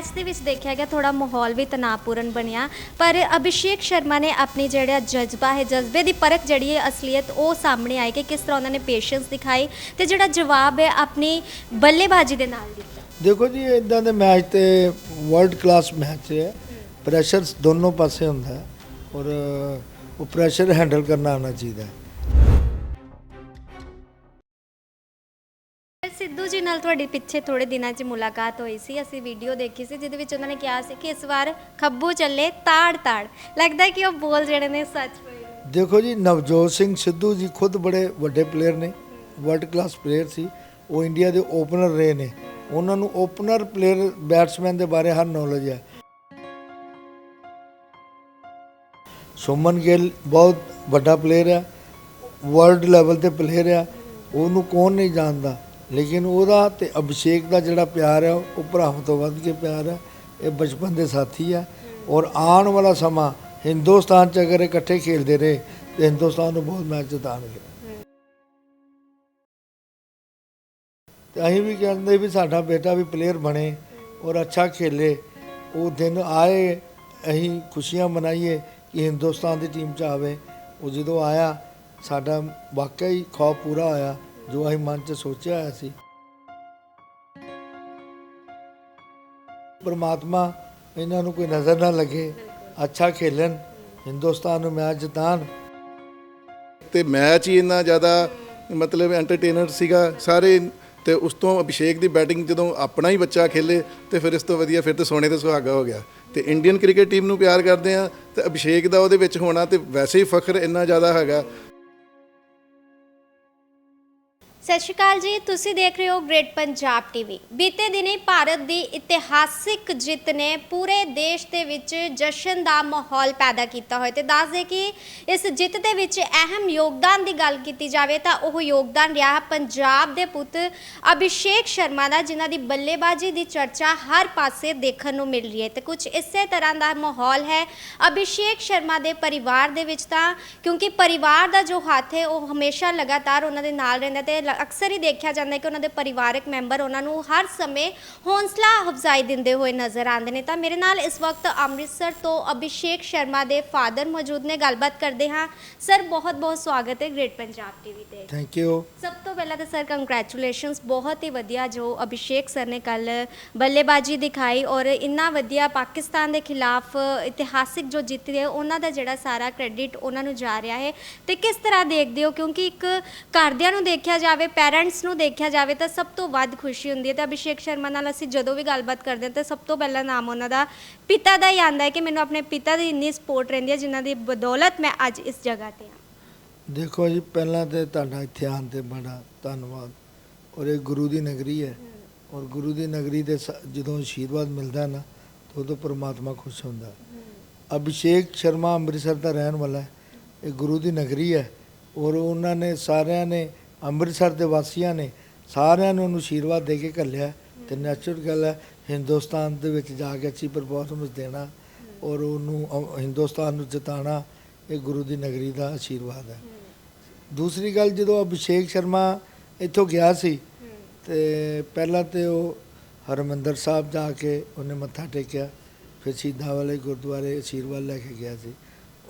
Match ਦੇ ਵਿੱਚ ਦੇਖਿਆ ਗਿਆ ਥੋੜਾ ਮਾਹੌਲ ਵੀ ਤਣਾਅਪੂਰਨ ਬਣਿਆ। ਪਰ ਅਭਿਸ਼ੇਕ ਸ਼ਰਮਾ ਨੇ ਆਪਣੀ ਜਿਹੜਾ ਜਜ਼ਬਾ ਹੈ ਜਜ਼ਬੇ ਦੀ ਪਰਖ ਜਿਹੜੀ ਹੈ ਅਸਲੀਅਤ ਉਹ ਸਾਹਮਣੇ ਆਈ ਕਿ ਕਿਸ ਤਰ੍ਹਾਂ ਉਹਨਾਂ ਨੇ ਪੇਸ਼ੈਂਸ ਦਿਖਾਈ ਤੇ ਜਿਹੜਾ ਜਵਾਬ ਹੈ ਆਪਣੀ ਬੱਲੇਬਾਜ਼ੀ ਦੇ ਨਾਲ ਦਿੱਤਾ। ਦੇਖੋ ਜੀ ਇਦਾਂ ਦੇ ਮੈਚ ਤੇ ਵਰਲਡ ਕਲਾਸ ਮੈਚ ਹੈ। ਪ੍ਰੈਸ਼ਰ ਦੋਨੋਂ ਪਾਸੇ ਹੁੰਦਾ ਹੈ ਔਰ ਉਹ ਪ੍ਰੈਸ਼ਰ ਹੈਂਡਲ ਕਰਨਾ ਆਉਣਾ ਚਾਹੀਦਾ ਹੈ। ਜੀ ਨਾਲ ਤੁਹਾਡੀ ਪਿੱਛੇ ਥੋੜੇ ਦਿਨਾਂ 'ਚ ਮੁਲਾਕਾਤ ਹੋਈ ਸੀ, ਅਸੀਂ ਵੀਡੀਓ ਦੇਖੀ ਸੀ, ਜਿਹਦੇ ਵਿੱਚ ਉਹਨਾਂ ਨੇ ਕਿਹਾ ਸੀ ਕਿ ਇਸ ਵਾਰ ਖੱਬੂ ਚੱਲੇ ਤਾੜ ਤਾੜ। ਲੱਗਦਾ ਕਿ ਉਹ ਬੋਲ ਜਿਹੜੇ ਨੇ ਸੱਚ ਹੋਏ ਦੇਖੋ ਜੀ, ਨਵਜੋਤ ਸਿੰਘ ਸਿੱਧੂ ਜੀ ਖੁਦ ਬੜੇ ਵੱਡੇ ਪਲੇਅਰ ਨੇ ਵਰਲਡ ਕਲਾਸ ਪਲੇਅਰ ਸੀ, ਉਹ ਇੰਡੀਆ ਦੇ ਓਪਨਰ ਰਹੇ ਨੇ। ਉਹਨਾਂ ਨੂੰ ਓਪਨਰ ਪਲੇਅਰ ਬੈਟਸਮੈਨ ਦੇ ਬਾਰੇ ਹਰ ਨੌਲੇਜ ਹੈ। ਸੁਮਨ ਗਿੱਲ ਬਹੁਤ ਵੱਡਾ ਪਲੇਅਰ ਹੈ ਵਰਲਡ ਲੈਵਲ ਤੇ ਪਲੇਅਰ ਆ ਉਹਨੂੰ ਕੌਣ ਨਹੀਂ ਜਾਣਦਾ? ਲੇਕਿਨ ਉਹਦਾ ਤੇ ਅਭਿਸ਼ੇਕ ਦਾ ਜਿਹੜਾ ਪਿਆਰ ਹੈ, ਉਹ ਭਰਾਵਾਂ ਤੋਂ ਵੱਧ ਕੇ ਪਿਆਰ ਹੈ। ਇਹ ਬਚਪਨ ਦੇ ਸਾਥੀ ਹੈ। ਔਰ ਆਉਣ ਵਾਲਾ ਸਮਾਂ ਹਿੰਦੁਸਤਾਨ ਚ ਅਗਰ ਇਕੱਠੇ ਖੇਡਦੇ ਰਹੇ, ਤੇ ਹਿੰਦੁਸਤਾਨ ਨੂੰ ਬਹੁਤ ਮੈਚ ਜਿਤਾਣਗੇ ਤੇ ਅਸੀਂ ਵੀ ਕਹਿੰਦੇ ਵੀ ਸਾਡਾ ਬੇਟਾ ਵੀ ਪਲੇਅਰ ਬਣੇ ਔਰ ਅੱਛਾ ਖੇਲੇ। ਉਹ ਦਿਨ ਆਏ, ਅਸੀਂ ਖੁਸ਼ੀਆਂ ਮਨਾਈਏ ਕਿ ਹਿੰਦੁਸਤਾਨ ਦੀ ਟੀਮ ਚ ਆਵੇ। ਉਹ ਜਦੋਂ ਆਇਆ, ਸਾਡਾ ਵਾਕਿਆ ਹੀ ਖੌਫ ਪੂਰਾ ਹੋਇਆ। ਜੋ ਅਸੀਂ ਮਨ ਚ ਸੋਚਿਆ ਹੋਇਆ ਸੀ। ਪਰਮਾਤਮਾ ਇਹਨਾਂ ਨੂੰ ਕੋਈ ਨਜ਼ਰ ਨਾ ਲੱਗੇ, ਅੱਛਾ ਖੇਲਣ, ਹਿੰਦੁਸਤਾਨ ਨੂੰ ਮੈਚ ਜਿਤਾਣ ਤੇ ਮੈਚ ਹੀ ਇੰਨਾ ਜ਼ਿਆਦਾ ਮਤਲਬ ਐਂਟਰਟੇਨਰ ਸੀਗਾ ਸਾਰੇ, ਤੇ ਉਸ ਤੋਂ ਅਭਿਸ਼ੇਕ ਦੀ ਬੈਟਿੰਗ ਜਦੋਂ ਆਪਣਾ ਹੀ ਬੱਚਾ ਖੇਲੇ, ਤੇ ਫਿਰ ਇਸ ਤੋਂ ਵਧੀਆ ਫਿਰ ਤੇ ਸੋਨੇ ਤੇ ਸੁਹਾਗਾ ਹੋ ਗਿਆ। ਤੇ ਇੰਡੀਅਨ ਕ੍ਰਿਕਟ ਟੀਮ ਨੂੰ ਪਿਆਰ ਕਰਦੇ ਆ ਤੇ ਅਭਿਸ਼ੇਕ ਦਾ ਉਹਦੇ ਵਿੱਚ ਹੋਣਾ ਤੇ ਵੈਸੇ ਹੀ ਫਖਰ ਇੰਨਾ ਜ਼ਿਆਦਾ ਹੈਗਾ ਸਤਿ ਸ਼੍ਰੀ ਅਕਾਲ ਜੀ। ਤੁਸੀਂ ਦੇਖ ਰਹੇ ਹੋ ਗ੍ਰੇਟ ਪੰਜਾਬ ਟੀਵੀ ਬੀਤੇ ਦਿਨੀ ਭਾਰਤ ਦੀ ਇਤਿਹਾਸਿਕ ਜਿੱਤ ਨੇ ਪੂਰੇ ਦੇਸ਼ ਦੇ ਵਿੱਚ ਜਸ਼ਨ ਦਾ ਮਾਹੌਲ ਪੈਦਾ ਕੀਤਾ ਹੋਇਆ ਤੇ ਦੱਸ ਦੇ ਕਿ ਇਸ ਜਿੱਤ ਦੇ ਵਿੱਚ ਅਹਿਮ ਯੋਗਦਾਨ ਦੀ ਗੱਲ ਕੀਤੀ ਜਾਵੇ ਤਾਂ ਉਹ ਯੋਗਦਾਨ ਰਿਹਾ ਪੰਜਾਬ ਦੇ ਪੁੱਤ ਅਭਿਸ਼ੇਕ ਸ਼ਰਮਾ ਦਾ, ਜਿਨ੍ਹਾਂ ਦੀ ਬੱਲੇਬਾਜ਼ੀ ਦੀ ਚਰਚਾ ਹਰ ਪਾਸੇ ਦੇਖਣ ਨੂੰ ਮਿਲ ਰਹੀ ਹੈ। ਤੇ ਕੁਝ ਇਸੇ ਤਰ੍ਹਾਂ ਦਾ ਮਾਹੌਲ ਹੈ ਅਭਿਸ਼ੇਕ ਸ਼ਰਮਾ ਦੇ ਪਰਿਵਾਰ ਦੇ ਵਿੱਚ ਤਾਂ, ਕਿਉਂਕਿ ਪਰਿਵਾਰ ਦਾ ਜੋ ਹੱਥ ਹੈ, ਉਹ ਹਮੇਸ਼ਾ ਲਗਾਤਾਰ ਉਹਨਾਂ ਦੇ ਨਾਲ ਰਹਿੰਦਾ ਤੇ ਲ- ਅਕਸਰ ਹੀ ਦੇਖਿਆ ਜਾਂਦਾ ਹੈ ਕਿ ਉਹਨਾਂ ਦੇ ਪਰਿਵਾਰਕ ਮੈਂਬਰ ਉਹਨਾਂ ਨੂੰ ਹਰ ਸਮੇਂ ਹੌਸਲਾ ਅਫਜ਼ਾਈ ਦਿੰਦੇ ਹੋਏ ਨਜ਼ਰ ਆਉਂਦੇ ਨੇ। ਤਾਂ ਮੇਰੇ ਨਾਲ ਇਸ ਵਕਤ ਅੰਮ੍ਰਿਤਸਰ ਤੋਂ ਅਭਿਸ਼ੇਕ ਸ਼ਰਮਾ ਦੇ ਫਾਦਰ ਮੌਜੂਦ ਨੇ। ਗੱਲਬਾਤ ਕਰਦੇ ਹਾਂ। ਸਰ ਬਹੁਤ ਬਹੁਤ ਸਵਾਗਤ ਹੈ ਗ੍ਰੇਟ ਪੰਜਾਬ ਟੀਵੀ ਤੇ। ਥੈਂਕ ਯੂ ਸਭ ਤੋਂ ਪਹਿਲਾਂ ਤਾਂ ਸਰ ਕੰਗ੍ਰੈਚੁਲੇਸ਼ਨਸ ਬਹੁਤ ਹੀ ਵਧੀਆ ਜੋ ਅਭਿਸ਼ੇਕ ਸਰ ਨੇ ਕੱਲ ਬੱਲੇਬਾਜ਼ੀ ਦਿਖਾਈ ਔਰ ਇੰਨਾ ਵਧੀਆ ਪਾਕਿਸਤਾਨ ਦੇ ਖਿਲਾਫ ਇਤਿਹਾਸਿਕ ਜੋ ਜਿੱਤ ਹੈ ਉਹਨਾਂ ਦਾ ਜਿਹੜਾ ਸਾਰਾ ਕ੍ਰੈਡਿਟ ਉਹਨਾਂ ਨੂੰ ਜਾ ਰਿਹਾ ਹੈ। ਤੇ ਕਿਸ ਤਰ੍ਹਾਂ ਦੇਖਦੇ ਹੋ? ਕਿਉਂਕਿ ਇੱਕ ਘਰਦਿਆਂ ਨੂੰ ਦੇਖਿਆ ਜਾਵੇ ਪੈਰੈਂਟਸ ਨੂੰ ਦੇਖਿਆ ਜਾਵੇ ਤਾਂ ਸਭ ਤੋਂ ਵੱਧ ਖੁਸ਼ੀ ਹੁੰਦੀ ਹੈ ਤੇ ਅਭਿਸ਼ੇਕ ਸ਼ਰਮਾ ਨਾਲ ਅਸੀਂ ਜਦੋਂ ਵੀ ਗੱਲਬਾਤ ਕਰਦੇ ਹਾਂ ਤਾਂ ਸਭ ਤੋਂ ਪਹਿਲਾਂ ਨਾਮ ਉਹਨਾਂ ਦਾ, ਪਿਤਾ ਦਾ ਹੀ ਆਂਦਾ ਹੈ ਕਿ ਮੈਨੂੰ ਆਪਣੇ ਪਿਤਾ ਦੀ ਇੰਨੀ ਸਪੋਰਟ ਰਹਿੰਦੀ ਹੈ ਜਿਨ੍ਹਾਂ ਦੀ ਬਦੌਲਤ ਮੈਂ ਅੱਜ ਇਸ ਜਗ੍ਹਾ ਤੇ ਹਾਂ। ਦੇਖੋ ਜੀ, ਪਹਿਲਾਂ ਤੇ ਤੁਹਾਡਾ ਇੱਥੇ ਆਉਣ ਤੇ ਬੜਾ ਧੰਨਵਾਦ। ਔਰ ਇਹ ਗੁਰੂ ਦੀ ਨਗਰੀ ਹੈ। ਔਰ ਗੁਰੂ ਦੀ ਨਗਰੀ ਦੇ ਸ- ਜਦੋਂ ਆਸ਼ੀਰਵਾਦ ਮਿਲਦਾ ਨਾ, ਤਾਂ ਉਦੋਂ ਪ੍ਰਮਾਤਮਾ ਖੁਸ਼ ਹੁੰਦਾ। ਅਭਿਸ਼ੇਕ ਸ਼ਰਮਾ ਅੰਮ੍ਰਿਤਸਰ ਦਾ ਰਹਿਣ ਵਾਲਾ ਹੈ। ਇਹ ਗੁਰੂ ਦੀ ਨਗਰੀ ਹੈ। ਔਰ ਉਹਨਾਂ ਨੇ ਸਾਰਿਆਂ ਨੇ ਅੰਮ੍ਰਿਤਸਰ ਦੇ ਵਾਸੀਆਂ ਨੇ ਸਾਰਿਆਂ ਨੂੰ ਉਹਨੂੰ ਆਸ਼ੀਰਵਾਦ ਦੇ ਕੇ ਘੱਲਿਆ ਤੇ ਨੈਚੁਰਲ ਗੱਲ ਹੈ, ਹਿੰਦੁਸਤਾਨ ਦੇ ਵਿੱਚ ਜਾ ਕੇ ਅੱਛੀ ਪਰਫਾਰਮੈਂਸ ਦੇਣਾ ਔਰ ਉਹਨੂੰ ਅ- ਹਿੰਦੁਸਤਾਨ ਨੂੰ ਜਿਤਾਣਾ ਇਹ ਗੁਰੂ ਦੀ ਨਗਰੀ ਦਾ ਆਸ਼ੀਰਵਾਦ ਹੈ। ਦੂਸਰੀ ਗੱਲ, ਜਦੋਂ ਅਭਿਸ਼ੇਕ ਸ਼ਰਮਾ ਇੱਥੋਂ ਗਿਆ ਸੀ ਤੇ ਪਹਿਲਾਂ ਤੇ ਉਹ ਹਰਮੰਦਰ ਸਾਹਿਬ ਜਾ ਕੇ ਉਹਨੇ ਮੱਥਾ ਟੇਕਿਆ, ਫਿਰ ਸ਼ਹੀਦਾਂ ਵਾਲੇ ਗੁਰਦੁਆਰੇ ਆਸ਼ੀਰਵਾਦ ਲੈ ਕੇ ਗਿਆ ਸੀ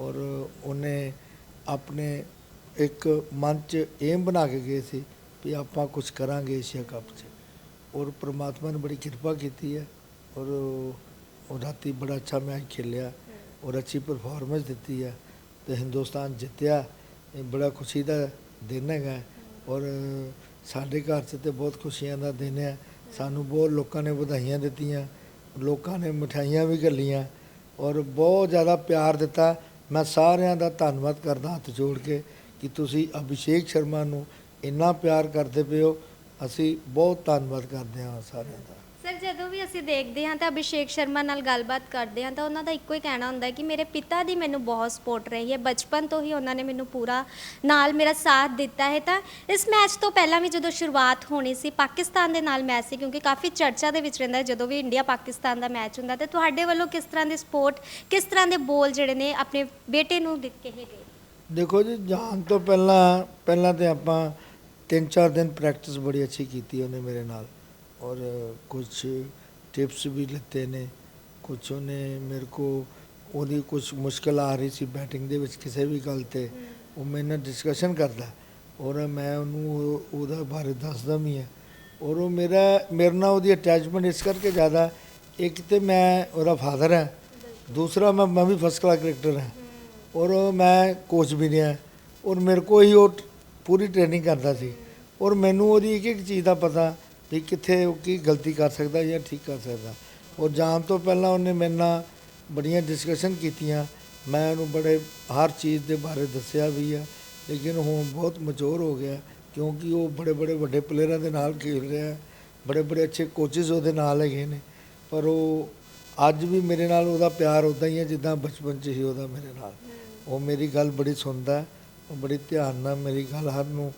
ਔਰ ਉਹਨੇ ਆਪਣੇ ਇੱਕ ਮਨ 'ਚ ਏਮ ਬਣਾ ਕੇ ਗਏ ਸੀ ਵੀ ਆਪਾਂ ਕੁਝ ਕਰਾਂਗੇ ਏਸ਼ੀਆ ਕੱਪ 'ਚ। ਔਰ ਪ੍ਰਮਾਤਮਾ ਨੇ ਬੜੀ ਕਿਰਪਾ ਕੀਤੀ ਹੈ ਔਰ ਉਹ- ਰਾਤੀ ਬੜਾ ਅੱਛਾ ਮੈਚ ਖੇਲਿਆ ਔਰ ਅੱਛੀ ਪਰਫਾਰਮੈਂਸ ਦਿੱਤੀ ਹੈ ਤੇ ਹਿੰਦੁਸਤਾਨ ਜਿੱਤਿਆ, ਇਹ ਬੜਾ ਖੁਸ਼ੀ ਦਾ ਦਿਨ ਹੈਗਾ ਔਰ ਸਾਡੇ ਘਰ 'ਚ ਤੇ ਬਹੁਤ ਖੁਸ਼ੀਆਂ ਦਾ ਦਿਨ ਹੈ। ਸਾਨੂੰ ਬਹੁਤ ਲੋਕਾਂ ਨੇ ਵਧਾਈਆਂ ਦਿੱਤੀਆਂ, ਲੋਕਾਂ ਨੇ ਮਠਾਈਆਂ ਵੀ ਘੱਲੀਆਂ ਔਰ ਬਹੁਤ ਜ਼ਿਆਦਾ ਪਿਆਰ ਦਿੱਤਾ। ਮੈਂ ਸਾਰਿਆਂ ਦਾ ਧੰਨਵਾਦ ਕਰਦਾ ਹੱਥ ਜੋੜ ਕੇ ਕਿ ਤੁਸੀਂ ਅਭਿਸ਼ੇਕ ਸ਼ਰਮਾ ਨੂੰ ਇੰਨਾ ਪਿਆਰ ਕਰਦੇ ਪਏ ਹੋ, ਅਸੀਂ ਬਹੁਤ ਧੰਨਵਾਦ ਕਰਦੇ ਹਾਂ ਸਾਰਿਆਂ ਦਾ। ਸਰ, ਜਦੋਂ ਵੀ ਅਸੀਂ ਦੇਖਦੇ ਹਾਂ ਤਾਂ ਅਭਿਸ਼ੇਕ ਸ਼ਰਮਾ ਨਾਲ ਗੱਲਬਾਤ ਕਰਦੇ ਹਾਂ ਤਾਂ ਉਹਨਾਂ ਦਾ ਇੱਕੋ ਹੀ ਕਹਿਣਾ ਹੁੰਦਾ ਹੈ ਕਿ ਮੇਰੇ ਪਿਤਾ ਦੀ ਮੈਨੂੰ ਬਹੁਤ ਸਪੋਰਟ ਰਹੀ ਹੈ। ਬਚਪਨ ਤੋਂ ਹੀ ਉਹਨਾਂ ਨੇ ਮੈਨੂੰ ਪੂਰਾ ਨਾਲ ਮੇਰਾ ਸਾਥ ਦਿੱਤਾ ਹੈ। ਤਾਂ ਇਸ ਮੈਚ ਤੋਂ ਪਹਿਲਾਂ ਵੀ ਜਦੋਂ ਸ਼ੁਰੂਆਤ ਹੋਣੀ ਸੀ, ਪਾਕਿਸਤਾਨ ਦੇ ਨਾਲ ਮੈਚ ਸੀ, ਕਿਉਂਕਿ ਕਾਫੀ ਚਰਚਾ ਦੇ ਵਿੱਚ ਰਹਿੰਦਾ ਹੈ ਜਦੋਂ ਵੀ ਇੰਡੀਆ ਪਾਕਿਸਤਾਨ ਦਾ ਮੈਚ ਹੁੰਦਾ ਤੇ ਤੁਹਾਡੇ ਵੱਲੋਂ ਕਿਸ ਤਰ੍ਹਾਂ ਦੀ ਸਪੋਰਟ, ਕਿਸ ਤਰ੍ਹਾਂ ਦੇ ਬੋਲ ਜਿਹੜੇ ਨੇ ਆਪਣੇ ਬੇਟੇ ਨੂੰ ਦਿੱਤੇ ਹੈਗੇ ਦੇਖੋ ਜੀ, ਜਾਣ ਤੋਂ ਪਹਿਲਾਂ ਪਹਿਲਾਂ ਤੇ ਆਪਾਂ ਤਿੰਨ ਚਾਰ ਦਿਨ ਪ੍ਰੈਕਟਿਸ ਬੜੀ ਅੱਛੀ ਕੀਤੀ ਉਹਨੇ ਮੇਰੇ ਨਾਲ। ਔਰ ਕੁਝ ਟਿਪਸ ਵੀ ਲਿੱਤੇ ਨੇ। ਕੁਝ ਉਹਨੇ ਮੇਰੇ ਕੋ, ਉਹਦੀ ਕੁਝ ਮੁਸ਼ਕਲ ਆ ਰਹੀ ਸੀ ਬੈਟਿੰਗ ਦੇ ਵਿੱਚ ਕਿਸੇ ਵੀ ਗੱਲ ਤੇ, ਉਹ ਮੇਰੇ ਨਾਲ ਡਿਸਕਸ਼ਨ ਕਰਦਾ। ਔਰ ਮੈਂ ਉਹਨੂੰ ਉਹ- ਉਹਦਾ ਬਾਰੇ ਦੱਸਦਾ ਵੀ ਹਾਂ। ਔਰ ਉਹ ਮੇਰਾ, ਮੇਰੇ ਨਾਲ ਉਹਦੀ ਅਟੈਚਮੈਂਟ ਇਸ ਕਰਕੇ ਜ਼ਿਆਦਾ, ਇੱਕ ਤੇ ਮੈਂ ਉਹਦਾ ਫਾਦਰ ਹਾਂ। ਦੂਸਰਾ ਮੈਂ ਮੈਂ ਵੀ ਫਸਟ ਕਲਾਸ ਕ੍ਰਿਕਟਰ ਹਾਂ। ਔਰ ਮੈਂ ਕੋਚ ਵੀ ਰਿਹਾ। ਔਰ ਮੇਰੇ ਕੋ ਹੀ ਉਹ ਪੂਰੀ ਟ੍ਰੇਨਿੰਗ ਕਰਦਾ ਸੀ। ਔਰ ਮੈਨੂੰ ਉਹਦੀ ਇੱਕ ਇੱਕ ਚੀਜ਼ ਦਾ ਪਤਾ ਵੀ ਕਿੱਥੇ ਉਹ ਕੀ ਗਲਤੀ ਕਰ ਸਕਦਾ ਜਾਂ ਠੀਕ ਕਰ ਸਕਦਾ। ਔਰ ਜਾਣ ਤੋਂ ਪਹਿਲਾਂ ਉਹਨੇ ਮੇਰੇ ਨਾਲ ਬੜੀਆਂ ਡਿਸਕਸ਼ਨ ਕੀਤੀਆਂ। ਮੈਂ ਉਹਨੂੰ ਬੜੇ, ਹਰ ਚੀਜ਼ ਦੇ ਬਾਰੇ ਦੱਸਿਆ ਵੀ ਆ। ਲੇਕਿਨ ਹੁਣ ਬਹੁਤ ਮਚੋਰ ਹੋ ਗਿਆ, ਕਿਉਂਕਿ ਉਹ ਬੜੇ ਬੜੇ ਵੱਡੇ ਪਲੇਅਰਾਂ ਦੇ ਨਾਲ ਖੇਡ ਰਿਹਾ। ਬੜੇ ਬੜੇ ਅੱਛੇ ਕੋਚਿਸ ਉਹਦੇ ਨਾਲ ਹੈਗੇ ਨੇ। ਪਰ ਉਹ ਅੱਜ ਵੀ ਮੇਰੇ ਨਾਲ ਉਹਦਾ ਪਿਆਰ ਉਦਾਂ ਹੀ ਹੈ ਜਿੱਦਾਂ ਬਚਪਨ 'ਚ ਹੀ ਉਹਦਾ ਮੇਰੇ ਨਾਲ। ਉਹ ਮੇਰੀ ਗੱਲ ਬੜੀ ਸੁਣਦਾ ਉਹ ਬੜੀ ਧਿਆਨ ਨਾਲ ਮੇਰੀ ਗੱਲ ਹਰ ਨੂੰ,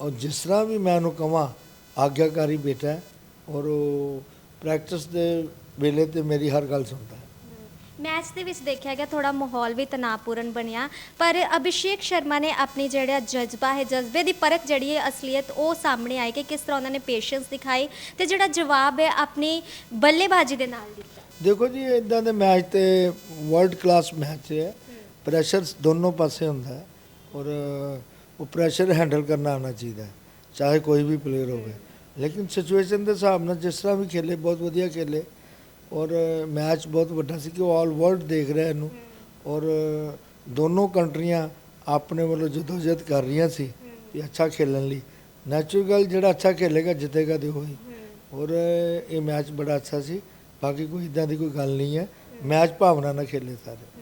ਔਰ ਜਿਸ ਤਰ੍ਹਾਂ ਵੀ ਮੈਂ ਉਹਨੂੰ ਕਵਾਂ, ਆਗਿਆਕਾਰੀ ਬੇਟਾ ਔਰ ਉਹ ਪ੍ਰੈਕਟਿਸ ਦੇ ਵੇਲੇ ਤੇ ਮੇਰੀ ਹਰ ਗੱਲ ਸੁਣਦਾ ਹੈ। ਮੈਚ ਦੇ ਵਿੱਚ ਦੇਖਿਆ ਗਿਆ ਥੋੜਾ ਮਾਹੌਲ ਵੀ ਤਣਾਅਪੂਰਨ ਬਣਿਆ, ਪਰ ਅਭਿਸ਼ੇਕ ਸ਼ਰਮਾ ਨੇ ਆਪਣੀ ਜਿਹੜਾ ਜਜ਼ਬਾ ਹੈ, ਜਜ਼ਬੇ ਦੀ ਪਰਖ ਜਿਹੜੀ ਹੈ, ਅਸਲੀਅਤ ਉਹ ਸਾਹਮਣੇ ਆਈ ਕਿ ਕਿਸ ਤਰ੍ਹਾਂ ਉਹਨਾਂ ਨੇ ਪੇਸ਼ੈਂਸ ਦਿਖਾਈ ਤੇ ਜਿਹੜਾ ਜਵਾਬ ਹੈ, ਆਪਣੀ ਬੱਲੇਬਾਜ਼ੀ ਦੇ ਨਾਲ ਦਿੱਤਾ। ਦੇਖੋ ਜੀ ਇਦਾਂ ਦੇ ਮੈਚ ਤੇ ਵਰਲਡ ਕਲਾਸ ਮੈਚ ਹੈ। ਪ੍ਰੈਸ਼ਰ ਦੋਨੋਂ ਪਾਸੇ ਹੁੰਦਾ ਹੈ ਔਰ ਉਹ ਪ੍ਰੈਸ਼ਰ ਹੈਂਡਲ ਕਰਨਾ ਆਉਣਾ ਚਾਹੀਦਾ ਚਾਹੇ ਕੋਈ ਵੀ ਪਲੇਅਰ ਹੋਵੇ। ਲੇਕਿਨ ਸਿਚੁਏਸ਼ਨ ਦੇ ਹਿਸਾਬ ਨਾਲ ਜਿਸ ਤਰ੍ਹਾਂ ਵੀ ਖੇਲੇ, ਬਹੁਤ ਵਧੀਆ ਖੇਲੇ ਔਰ ਮੈਚ ਬਹੁਤ ਵੱਡਾ ਸੀ ਕਿ ਉਹ ਆਲ ਵਰਲਡ ਦੇਖ ਰਿਹਾ ਇਹਨੂੰ ਔਰ ਦੋਨੋਂ ਕੰਟਰੀਆਂ ਆਪਣੇ ਵੱਲੋਂ ਜਦੋਜਹਿਦ ਕਰ ਰਹੀਆਂ ਸੀ ਕਿ ਅੱਛਾ ਖੇਲਣ ਲਈ। ਨੈਚੁਰਲ ਗੱਲ ਜਿਹੜਾ ਅੱਛਾ ਖੇਲੇਗਾ, ਜਿੱਤੇਗਾ ਦੇ ਹੋਈ ਔਰ ਇਹ ਮੈਚ ਬੜਾ ਅੱਛਾ ਸੀ। ਬਾਕੀ ਕੋਈ ਇਦਾਂ ਦੀ ਕੋਈ ਗੱਲ ਨਹੀਂ ਹੈ। ਮੈਚ ਭਾਵਨਾ ਨਾਲ ਖੇਲੇ ਸਾਰੇ।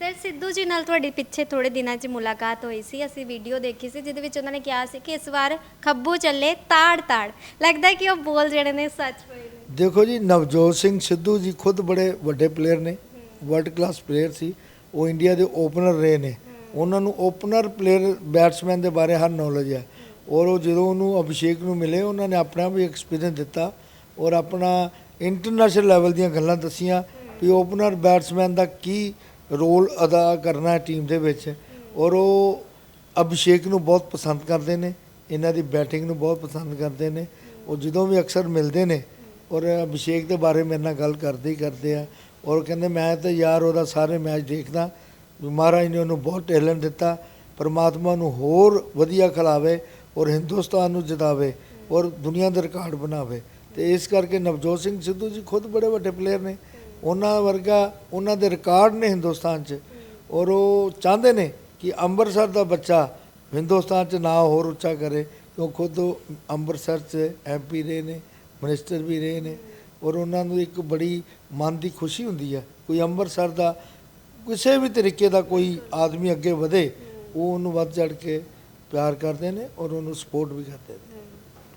ਸਰ ਸਿੱਧੂ ਜੀ ਨਾਲ ਤੁਹਾਡੀ ਪਿੱਛੇ ਥੋੜੇ ਦਿਨਾਂ 'ਚ ਮੁਲਾਕਾਤ ਹੋਈ ਸੀ। ਅਸੀਂ ਵੀਡੀਓ ਦੇਖੀ ਸੀ ਜਿਹਦੇ ਵਿੱਚ ਉਹਨਾਂ ਨੇ ਕਿਹਾ ਸੀ ਕਿ ਇਸ ਵਾਰ ਖੱਬੂ ਚੱਲੇ ਤਾੜ ਤਾੜ ਲੱਗਦਾ ਕਿ ਉਹ ਬੋਲ ਜਿਹੜੇ ਨੇ ਸੱਚ ਹੋਏ ਨੇ। ਦੇਖੋ ਜੀ ਨਵਜੋਤ ਸਿੰਘ ਸਿੱਧੂ ਜੀ ਖੁਦ ਬੜੇ ਵੱਡੇ ਪਲੇਅਰ ਨੇ। ਵਰਲਡ ਕਲਾਸ ਪਲੇਅਰ ਸੀ। ਉਹ ਇੰਡੀਆ ਦੇ ਓਪਨਰ ਰਹੇ ਨੇ। ਉਹਨਾਂ ਨੂੰ ਓਪਨਰ ਪਲੇਅਰ ਬੈਟਸਮੈਨ ਦੇ ਬਾਰੇ ਹਰ ਨੌਲੇਜ ਹੈ। ਔਰ ਉਹ ਜਦੋਂ ਉਹਨੂੰ ਅਭਿਸ਼ੇਕ ਨੂੰ ਮਿਲੇ ਉਹਨਾਂ ਨੇ ਆਪਣਾ ਵੀ ਐਕਸਪੀਰੀਅੰਸ ਦਿੱਤਾ। ਔਰ ਆਪਣਾ ਇੰਟਰਨੈਸ਼ਨਲ ਲੈਵਲ ਦੀਆਂ ਗੱਲਾਂ ਦੱਸੀਆਂ ਵੀ ਓਪਨਰ ਬੈਟਸਮੈਨ ਦਾ ਕੀ ਰੋਲ ਅਦਾ ਕਰਨਾ ਹੈ ਟੀਮ ਦੇ ਵਿੱਚ ਔਰ ਉਹ ਅਭਿਸ਼ੇਕ ਨੂੰ ਬਹੁਤ ਪਸੰਦ ਕਰਦੇ ਨੇ, ਇਹਨਾਂ ਦੀ ਬੈਟਿੰਗ ਨੂੰ ਬਹੁਤ ਪਸੰਦ ਕਰਦੇ ਨੇ, ਉਹ ਜਦੋਂ ਵੀ ਅਕਸਰ ਮਿਲਦੇ ਨੇ ਔਰ ਅਭਿਸ਼ੇਕ ਦੇ ਬਾਰੇ ਮੇਰੇ ਨਾਲ ਗੱਲ ਕਰਦੇ ਹੀ ਕਰਦੇ ਆ ਔਰ ਕਹਿੰਦੇ ਮੈਂ ਤਾਂ ਯਾਰ ਉਹਦਾ ਸਾਰੇ ਮੈਚ ਦੇਖਦਾ, ਵੀ ਮਹਾਰਾਜ ਨੇ ਉਹਨੂੰ ਬਹੁਤ ਟੈਲੈਂਟ ਦਿੱਤਾ, ਪਰਮਾਤਮਾ ਨੂੰ ਹੋਰ ਵਧੀਆ ਖਿਲਾਵੇ ਔਰ ਹਿੰਦੁਸਤਾਨ ਨੂੰ ਜਿਤਾਵੇ ਔਰ ਦੁਨੀਆ ਦਾ ਰਿਕਾਰਡ ਬਣਾਵੇ। ਤੇ ਇਸ ਕਰਕੇ ਨਵਜੋਤ ਸਿੰਘ ਸਿੱਧੂ ਜੀ ਖੁਦ ਬੜੇ ਵੱਡੇ ਪਲੇਅਰ ਨੇ। ਉਹਨਾਂ ਵਰਗਾ ਉਹਨਾਂ ਦੇ ਰਿਕਾਰਡ ਨੇ ਹਿੰਦੁਸਤਾਨ 'ਚ। ਔਰ ਉਹ ਚਾਹੁੰਦੇ ਨੇ ਕਿ ਅੰਮ੍ਰਿਤਸਰ ਦਾ ਬੱਚਾ ਹਿੰਦੁਸਤਾਨ 'ਚ ਨਾ ਹੋਰ ਉੱਚਾ ਕਰੇ। ਕਿਉਂ ਖੁਦ ਉਹ ਅੰਮ੍ਰਿਤਸਰ 'ਚ ਐਮਪੀ ਰਹੇ ਨੇ ਮਿਨਿਸਟਰ ਵੀ ਰਹੇ ਨੇ। ਔਰ ਉਹਨਾਂ ਨੂੰ ਇੱਕ ਬੜੀ ਮਨ ਦੀ ਖੁਸ਼ੀ ਹੁੰਦੀ ਹੈ ਕੋਈ ਅੰਮ੍ਰਿਤਸਰ ਦਾ ਕਿਸੇ ਵੀ ਤਰੀਕੇ ਦਾ ਕੋਈ ਆਦਮੀ ਅੱਗੇ ਵਧੇ, ਉਹ ਉਹਨੂੰ ਵੱਧ ਚੜ ਕੇ ਪਿਆਰ ਕਰਦੇ ਨੇ ਔਰ ਉਹਨੂੰ ਸਪੋਰਟ ਵੀ ਕਰਦੇ ਨੇ।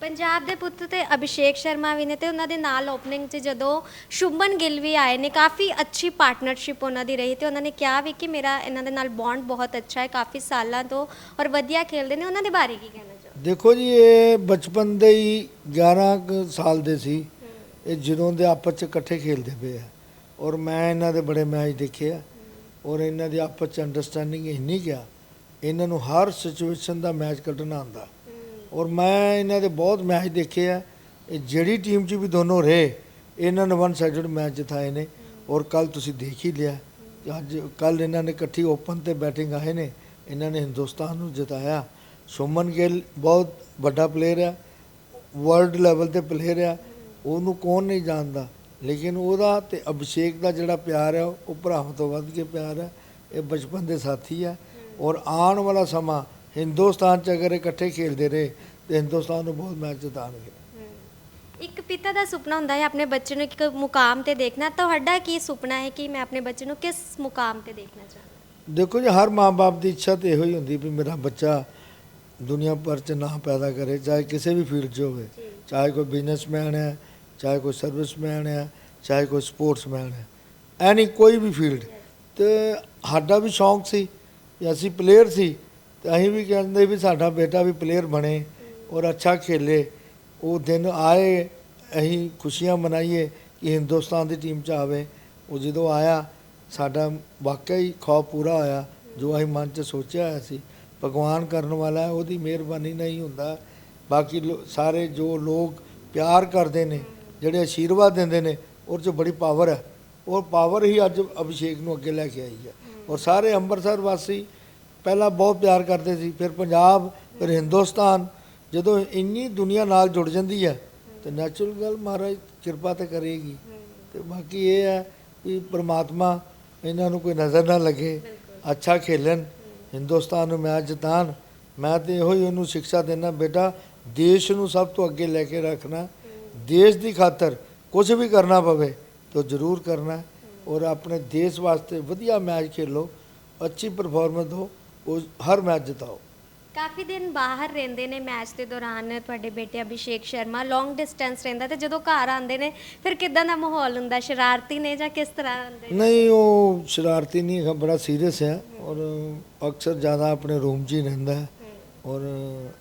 ਪੰਜਾਬ ਦੇ ਪੁੱਤ ਤੇ ਅਭਿਸ਼ੇਕ ਸ਼ਰਮਾ ਵੀ ਨੇ ਤੇ ਉਹਨਾਂ ਦੇ ਨਾਲ ਓਪਨਿੰਗ 'ਚ ਜਦੋਂ ਸ਼ੁਭਮਨ ਗਿੱਲ ਵੀ ਆਏ ਨੇ ਕਾਫੀ ਅੱਛੀ ਪਾਰਟਨਰਸ਼ਿਪ ਉਹਨਾਂ ਦੀ ਰਹੀ ਤੇ ਉਹਨਾਂ ਨੇ ਕਿਹਾ ਵੀ ਕਿ ਮੇਰਾ ਇਹਨਾਂ ਦੇ ਨਾਲ ਬੌਂਡ ਬਹੁਤ ਅੱਛਾ ਹੈ ਕਾਫੀ ਸਾਲਾਂ ਤੋਂ ਔਰ ਵਧੀਆ ਖੇਲਦੇ ਨੇ ਉਹਨਾਂ ਦੇ ਬਾਰੇ ਕੀ ਕਹਿਣਾ ਚਾਹੋ ਦੇਖੋ ਜੀ ਇਹ ਬਚਪਨ ਦੇ ਹੀ 11 ਕੁ ਸਾਲ ਦੇ ਸੀ। ਇਹ ਜਦੋਂ ਦੇ ਆਪਸ ਚ ਇਕੱਠੇ ਖੇਲਦੇ ਪਏ ਆ ਔਰ ਮੈਂ ਇਹਨਾਂ ਦੇ ਬੜੇ ਮੈਚ ਦੇਖੇ ਆ ਔਰ ਇਹਨਾਂ ਦੀ ਆਪਸ ਚ ਅੰਡਰਸਟੈਂਡਿੰਗ ਇੰਨੀ ਗਿਆ ਇਹਨਾਂ ਨੂੰ ਹਰ ਸਿਚੁਏਸ਼ਨ ਦਾ ਮੈਚ ਕੱਢਣਾ ਆਉਂਦਾ। ਔਰ ਮੈਂ ਇਹਨਾਂ ਦੇ ਬਹੁਤ ਮੈਚ ਦੇਖੇ ਆ। ਇਹ ਜਿਹੜੀ ਟੀਮ 'ਚ ਵੀ ਦੋਨੋਂ ਰਹੇ, ਇਹਨਾਂ ਨੇ ਵਨ ਸਾਈਡਡ ਮੈਚ ਜਿਤਾਏ ਨੇ। ਔਰ ਕੱਲ ਤੁਸੀਂ ਦੇਖ ਹੀ ਲਿਆ, ਅੱਜ ਕੱਲ ਇਹਨਾਂ ਨੇ ਇਕੱਠੀ ਓਪਨ ਤੇ ਬੈਟਿੰਗ ਆਏ ਨੇ। ਇਹਨਾਂ ਨੇ ਹਿੰਦੁਸਤਾਨ ਨੂੰ ਜਿਤਾਇਆ। ਸੁਮਨ ਗਿੱਲ ਬਹੁਤ ਵੱਡਾ ਪਲੇਅਰ ਆ ਵਰਲਡ ਲੈਵਲ ਤੇ ਪਲੇਅਰ ਆ। ਉਹਨੂੰ ਕੌਣ ਨਹੀਂ ਜਾਣਦਾ। ਲੇਕਿਨ ਉਹਦਾ ਤੇ ਅਭਿਸ਼ੇਕ ਦਾ ਜਿਹੜਾ ਪਿਆਰ ਹੈ ਉਹ ਭਰਾਵਾਂ ਤੋਂ ਵੱਧ ਕੇ ਪਿਆਰ ਹੈ ਇਹ ਬਚਪਨ ਦੇ ਸਾਥੀ ਹੈ ਔਰ ਆਉਣ ਵਾਲਾ ਸਮਾਂ ਹਿੰਦੁਸਤਾਨ ਚ ਅਗਰ ਇਕੱਠੇ ਖੇਡਦੇ ਰਹੇ ਤੇ ਹਿੰਦੁਸਤਾਨ ਨੂੰ ਬਹੁਤ ਮੈਚ ਜਿਤਾਣਗੇ ਇੱਕ ਪਿਤਾ ਦਾ ਸੁਪਨਾ ਹੁੰਦਾ ਹੈ ਆਪਣੇ ਬੱਚੇ ਨੂੰ ਇੱਕ ਮੁਕਾਮ ਤੇ ਦੇਖਣਾ। ਤੁਹਾਡਾ ਕੀ ਸੁਪਨਾ ਹੈ ਕਿ ਮੈਂ ਆਪਣੇ ਬੱਚੇ ਨੂੰ ਕਿਸ ਮੁਕਾਮ ਤੇ ਦੇਖਣਾ ਚਾਹੁੰਦਾ ਦੇਖੋ ਜੀ ਹਰ ਮਾਂ-ਬਾਪ ਦੀ ਇੱਛਾ ਤੇ ਇਹੋ ਹੀ ਹੁੰਦੀ ਵੀ ਮੇਰਾ ਬੱਚਾ ਦੁਨੀਆ ਭਰ ਚ ਨਾਮ ਪੈਦਾ ਕਰੇ ਚਾਹੇ ਕਿਸੇ ਵੀ ਫੀਲਡ 'ਚ ਹੋਵੇ। ਚਾਹੇ ਕੋਈ ਬਿਜ਼ਨਸਮੈਨ ਹੈ ਚਾਹੇ ਕੋਈ ਸਰਵਿਸਮੈਨ ਹੈ ਚਾਹੇ ਕੋਈ ਸਪੋਰਟਸਮੈਨ ਹੈ। ਐਨੀ ਕੋਈ ਵੀ ਫੀਲਡ। ਤੇ ਸਾਡਾ ਵੀ ਸ਼ੌਂਕ ਸੀ ਅਸੀਂ ਪਲੇਅਰ ਸੀ। ਤੇ ਅਸੀਂ ਵੀ ਕਹਿੰਦੇ ਵੀ ਸਾਡਾ ਬੇਟਾ ਵੀ ਪਲੇਅਰ ਬਣੇ ਔਰ ਅੱਛਾ ਖੇਲੇ। ਉਹ ਦਿਨ ਆਏ, ਅਸੀਂ ਖੁਸ਼ੀਆਂ ਮਨਾਈਏ ਕਿ ਹਿੰਦੁਸਤਾਨ ਦੀ ਟੀਮ 'ਚ ਆਵੇ। ਉਹ ਜਦੋਂ ਆਇਆ, ਸਾਡਾ ਵਾਕਿਆ ਹੀ ਖੌਫ ਪੂਰਾ ਹੋਇਆ, ਜੋ ਅਸੀਂ ਮਨ 'ਚ ਸੋਚਿਆ ਹੋਇਆ ਸੀ। ਭਗਵਾਨ ਕਰਨ ਵਾਲਾ ਉਹਦੀ ਮਿਹਰਬਾਨੀ ਨਹੀਂ ਹੁੰਦਾ। ਬਾਕੀ ਲੋ- ਸਾਰੇ ਜੋ ਲੋਕ ਪਿਆਰ ਕਰਦੇ ਨੇ, ਜਿਹੜੇ ਆਸ਼ੀਰਵਾਦ ਦਿੰਦੇ ਨੇ, ਉਹ 'ਚ ਬੜੀ ਪਾਵਰ ਹੈ। ਉਹ ਪਾਵਰ ਹੀ ਅੱਜ ਅਭਿਸ਼ੇਕ ਨੂੰ ਅੱਗੇ ਲੈ ਕੇ ਆਈ ਹੈ। ਔਰ ਸਾਰੇ ਅੰਮ੍ਰਿਤਸਰ ਵਾਸੀ ਪਹਿਲਾਂ ਬਹੁਤ ਪਿਆਰ ਕਰਦੇ ਸੀ, ਫਿਰ ਪੰਜਾਬ, ਫਿਰ ਹਿੰਦੁਸਤਾਨ, ਜਦੋਂ ਇੰਨੀ ਦੁਨੀਆ ਨਾਲ ਜੁੜ ਜਾਂਦੀ ਹੈ, ਤੇ ਨੈਚੁਰਲ ਗੱਲ ਮਹਾਰਾਜ ਕਿਰਪਾ ਤੇ ਕਰੇਗੀ। ਤੇ ਬਾਕੀ ਇਹ ਹੈ ਕਿ ਪ੍ਰਮਾਤਮਾ ਇਹਨਾਂ ਨੂੰ ਕੋਈ ਨਜ਼ਰ ਨਾ ਲੱਗੇ, ਅੱਛਾ ਖੇਲਣ। ਹਿੰਦੁਸਤਾਨ ਨੂੰ ਮੈਚ ਜਿਤਾਨ। ਮੈਂ ਤੇ ਇਹੋ ਹੀ ਉਹਨੂੰ ਸਿੱਖਿਆ ਦੇਣਾ ਬੇਟਾ ਦੇਸ਼ ਨੂੰ ਸਭ ਤੋਂ ਅੱਗੇ ਲੈ ਕੇ ਰੱਖਣਾ। ਦੇਸ਼ ਦੀ ਖਾਤਰ ਕੁਝ ਵੀ ਕਰਨਾ ਪਵੇ, ਤਾਂ ਜ਼ਰੂਰ ਕਰਨਾ। ਔਰ ਆਪਣੇ ਦੇਸ਼ ਵਾਸਤੇ ਵਧੀਆ ਮੈਚ ਖੇਲੋ, ਅੱਛੀ ਪਰਫਾਰਮੈਂਸ ਦਿਓ। ਉਹ ਹਰ ਮੈਚ ਜਿਤਾਓ। ਕਾਫੀ ਦਿਨ ਬਾਹਰ ਰਹਿੰਦੇ ਨੇ ਮੈਚ ਦੇ ਦੌਰਾਨ ਤੁਹਾਡੇ ਬੇਟੇ ਅਭਿਸ਼ੇਕ ਸ਼ਰਮਾ। ਲੌਂਗ ਡਿਸਟੈਂਸ ਰਹਿੰਦਾ ਤੇ ਜਦੋਂ ਘਰ ਆਉਂਦੇ ਨੇ ਫਿਰ ਕਿਦਾਂ ਦਾ ਮਾਹੌਲ ਹੁੰਦਾ? ਸ਼ਰਾਰਤੀ ਨੇ ਜਾਂ ਕਿਸ ਤਰ੍ਹਾਂ ਨੇ? ਨਹੀਂ ਉਹ ਸ਼ਰਾਰਤੀ ਨਹੀਂ ਹੈਗਾ ਬੜਾ ਸੀਰੀਅਸ ਹੈ ਔਰ ਅਕਸਰ ਜ਼ਿਆਦਾ ਆਪਣੇ ਰੂਮ 'ਚ ਹੀ ਰਹਿੰਦਾ। ਹੈ ਔਰ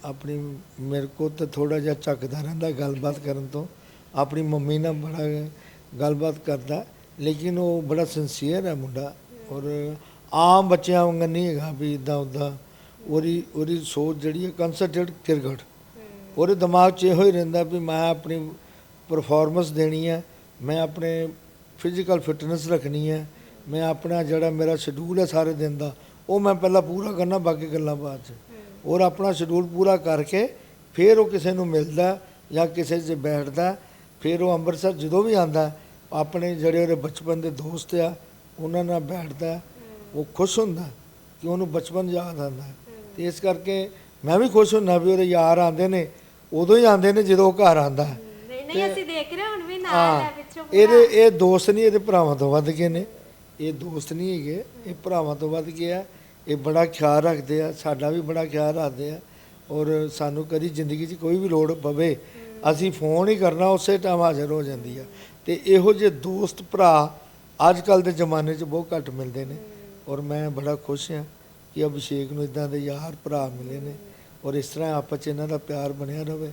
ਆਪਣੀ ਮੇਰੇ ਕੋਲ ਤਾਂ ਥੋੜਾ ਜਿਹਾ ਝੱਕਦਾ ਰਹਿੰਦਾ ਗੱਲਬਾਤ ਕਰਨ ਤੋਂ। ਆਪਣੀ ਮੰਮੀ ਨਾਲ ਬੜਾ ਗੱਲਬਾਤ ਕਰਦਾ। ਲੇਕਿਨ ਉਹ ਬੜਾ ਸਿੰਸੀਅਰ ਹੈ ਮੁੰਡਾ। ਔਰ ਆਮ ਬੱਚਿਆਂ ਵਾਂਗ ਨਹੀਂ ਹੈਗਾ ਵੀ ਇਦਾਂ ਉਦਾਂ ਉਹਦੀ ਉਹਦੀ ਸੋਚ ਜਿਹੜੀ ਹੈ ਕਨਸੈਂਟਰੇਟ ਕ੍ਰਿਕਟ ਉਹਦੇ ਦਿਮਾਗ 'ਚ ਇਹੋ ਹੀ ਰਹਿੰਦਾ ਵੀ ਮੈਂ ਆਪਣੀ ਪਰਫਾਰਮੈਂਸ ਦੇਣੀ ਹੈ ਮੈਂ ਆਪਣੇ ਫਿਜ਼ੀਕਲ ਫਿਟਨੈਸ ਰੱਖਣੀ ਹੈ ਮੈਂ ਆਪਣਾ ਜਿਹੜਾ ਮੇਰਾ ਸ਼ਡਿਊਲ ਹੈ ਸਾਰੇ ਦਿਨ ਦਾ ਉਹ ਮੈਂ ਪਹਿਲਾਂ ਪੂਰਾ ਕਰਨਾ ਬਾਕੀ ਗੱਲਾਂ ਬਾਅਦ 'ਚ। ਔਰ ਆਪਣਾ ਸ਼ਡਿਊਲ ਪੂਰਾ ਕਰਕੇ ਫਿਰ ਉਹ ਕਿਸੇ ਨੂੰ ਮਿਲਦਾ ਜਾਂ ਕਿਸੇ 'ਚ ਬੈਠਦਾ ਫਿਰ ਉਹ ਅੰਮ੍ਰਿਤਸਰ ਜਦੋਂ ਵੀ ਆਂਦਾ ਆਪਣੇ ਜਿਹੜੇ ਉਹਦੇ ਬਚਪਨ ਦੇ ਦੋਸਤ ਆ ਉਹਨਾਂ ਨਾਲ ਬੈਠਦਾ ਉਹ ਖੁਸ਼ ਹੁੰਦਾ ਕਿ ਉਹਨੂੰ ਬਚਪਨ ਯਾਦ ਆਉਂਦਾ। ਤੇ ਇਸ ਕਰਕੇ ਮੈਂ ਵੀ ਖੁਸ਼ ਹੁੰਦਾ ਵੀ ਉਹਦੇ ਯਾਰ ਆਉਂਦੇ ਨੇ ਉਦੋਂ ਹੀ ਆਉਂਦੇ ਨੇ ਜਦੋਂ ਉਹ ਘਰ ਆਉਂਦਾ। ਹੈ ਨਹੀਂ ਨਹੀਂ ਅਸੀਂ ਦੇਖ ਰਹੇ ਹੁਣ ਵੀ ਨਾਲ ਹਾਂ ਪਿੱਛੋਂ ਇਹਦੇ ਇਹ ਦੋਸਤ ਨਹੀਂ ਇਹਦੇ ਭਰਾਵਾਂ ਤੋਂ ਵੱਧ ਕੇ ਨੇ। ਇਹ ਦੋਸਤ ਨਹੀਂ ਹੈਗੇ ਇਹ ਭਰਾਵਾਂ ਤੋਂ ਵੱਧ ਕੇ ਆ। ਇਹ ਬੜਾ ਖਿਆਲ ਰੱਖਦੇ ਆ ਸਾਡਾ ਵੀ ਬੜਾ ਖਿਆਲ ਰੱਖਦੇ ਆ। ਔਰ ਸਾਨੂੰ ਕਦੀ ਜ਼ਿੰਦਗੀ 'ਚ ਕੋਈ ਵੀ ਲੋੜ ਪਵੇ ਅਸੀਂ ਫੋਨ ਹੀ ਕਰਨਾ ਉਸੇ ਟਾਈਮ ਹਾਜ਼ਰ ਹੋ ਜਾਂਦੀ ਆ। ਤੇ ਇਹੋ ਜਿਹੇ ਦੋਸਤ ਭਰਾ ਅੱਜ ਕੱਲ ਦੇ ਜ਼ਮਾਨੇ 'ਚ ਬਹੁਤ ਘੱਟ ਮਿਲਦੇ ਨੇ। ਔਰ ਮੈਂ ਬੜਾ ਖੁਸ਼ ਹਾਂ ਕਿ ਅਭਿਸ਼ੇਕ ਨੂੰ ਇਦਾਂ ਦੇ ਯਾਰ ਭਰਾ ਮਿਲੇ ਨੇ ਔਰ ਇਸ ਤਰ੍ਹਾਂ ਆਪਸ 'ਚ ਇਹਨਾਂ ਦਾ ਪਿਆਰ ਬਣਿਆ ਰਵੇ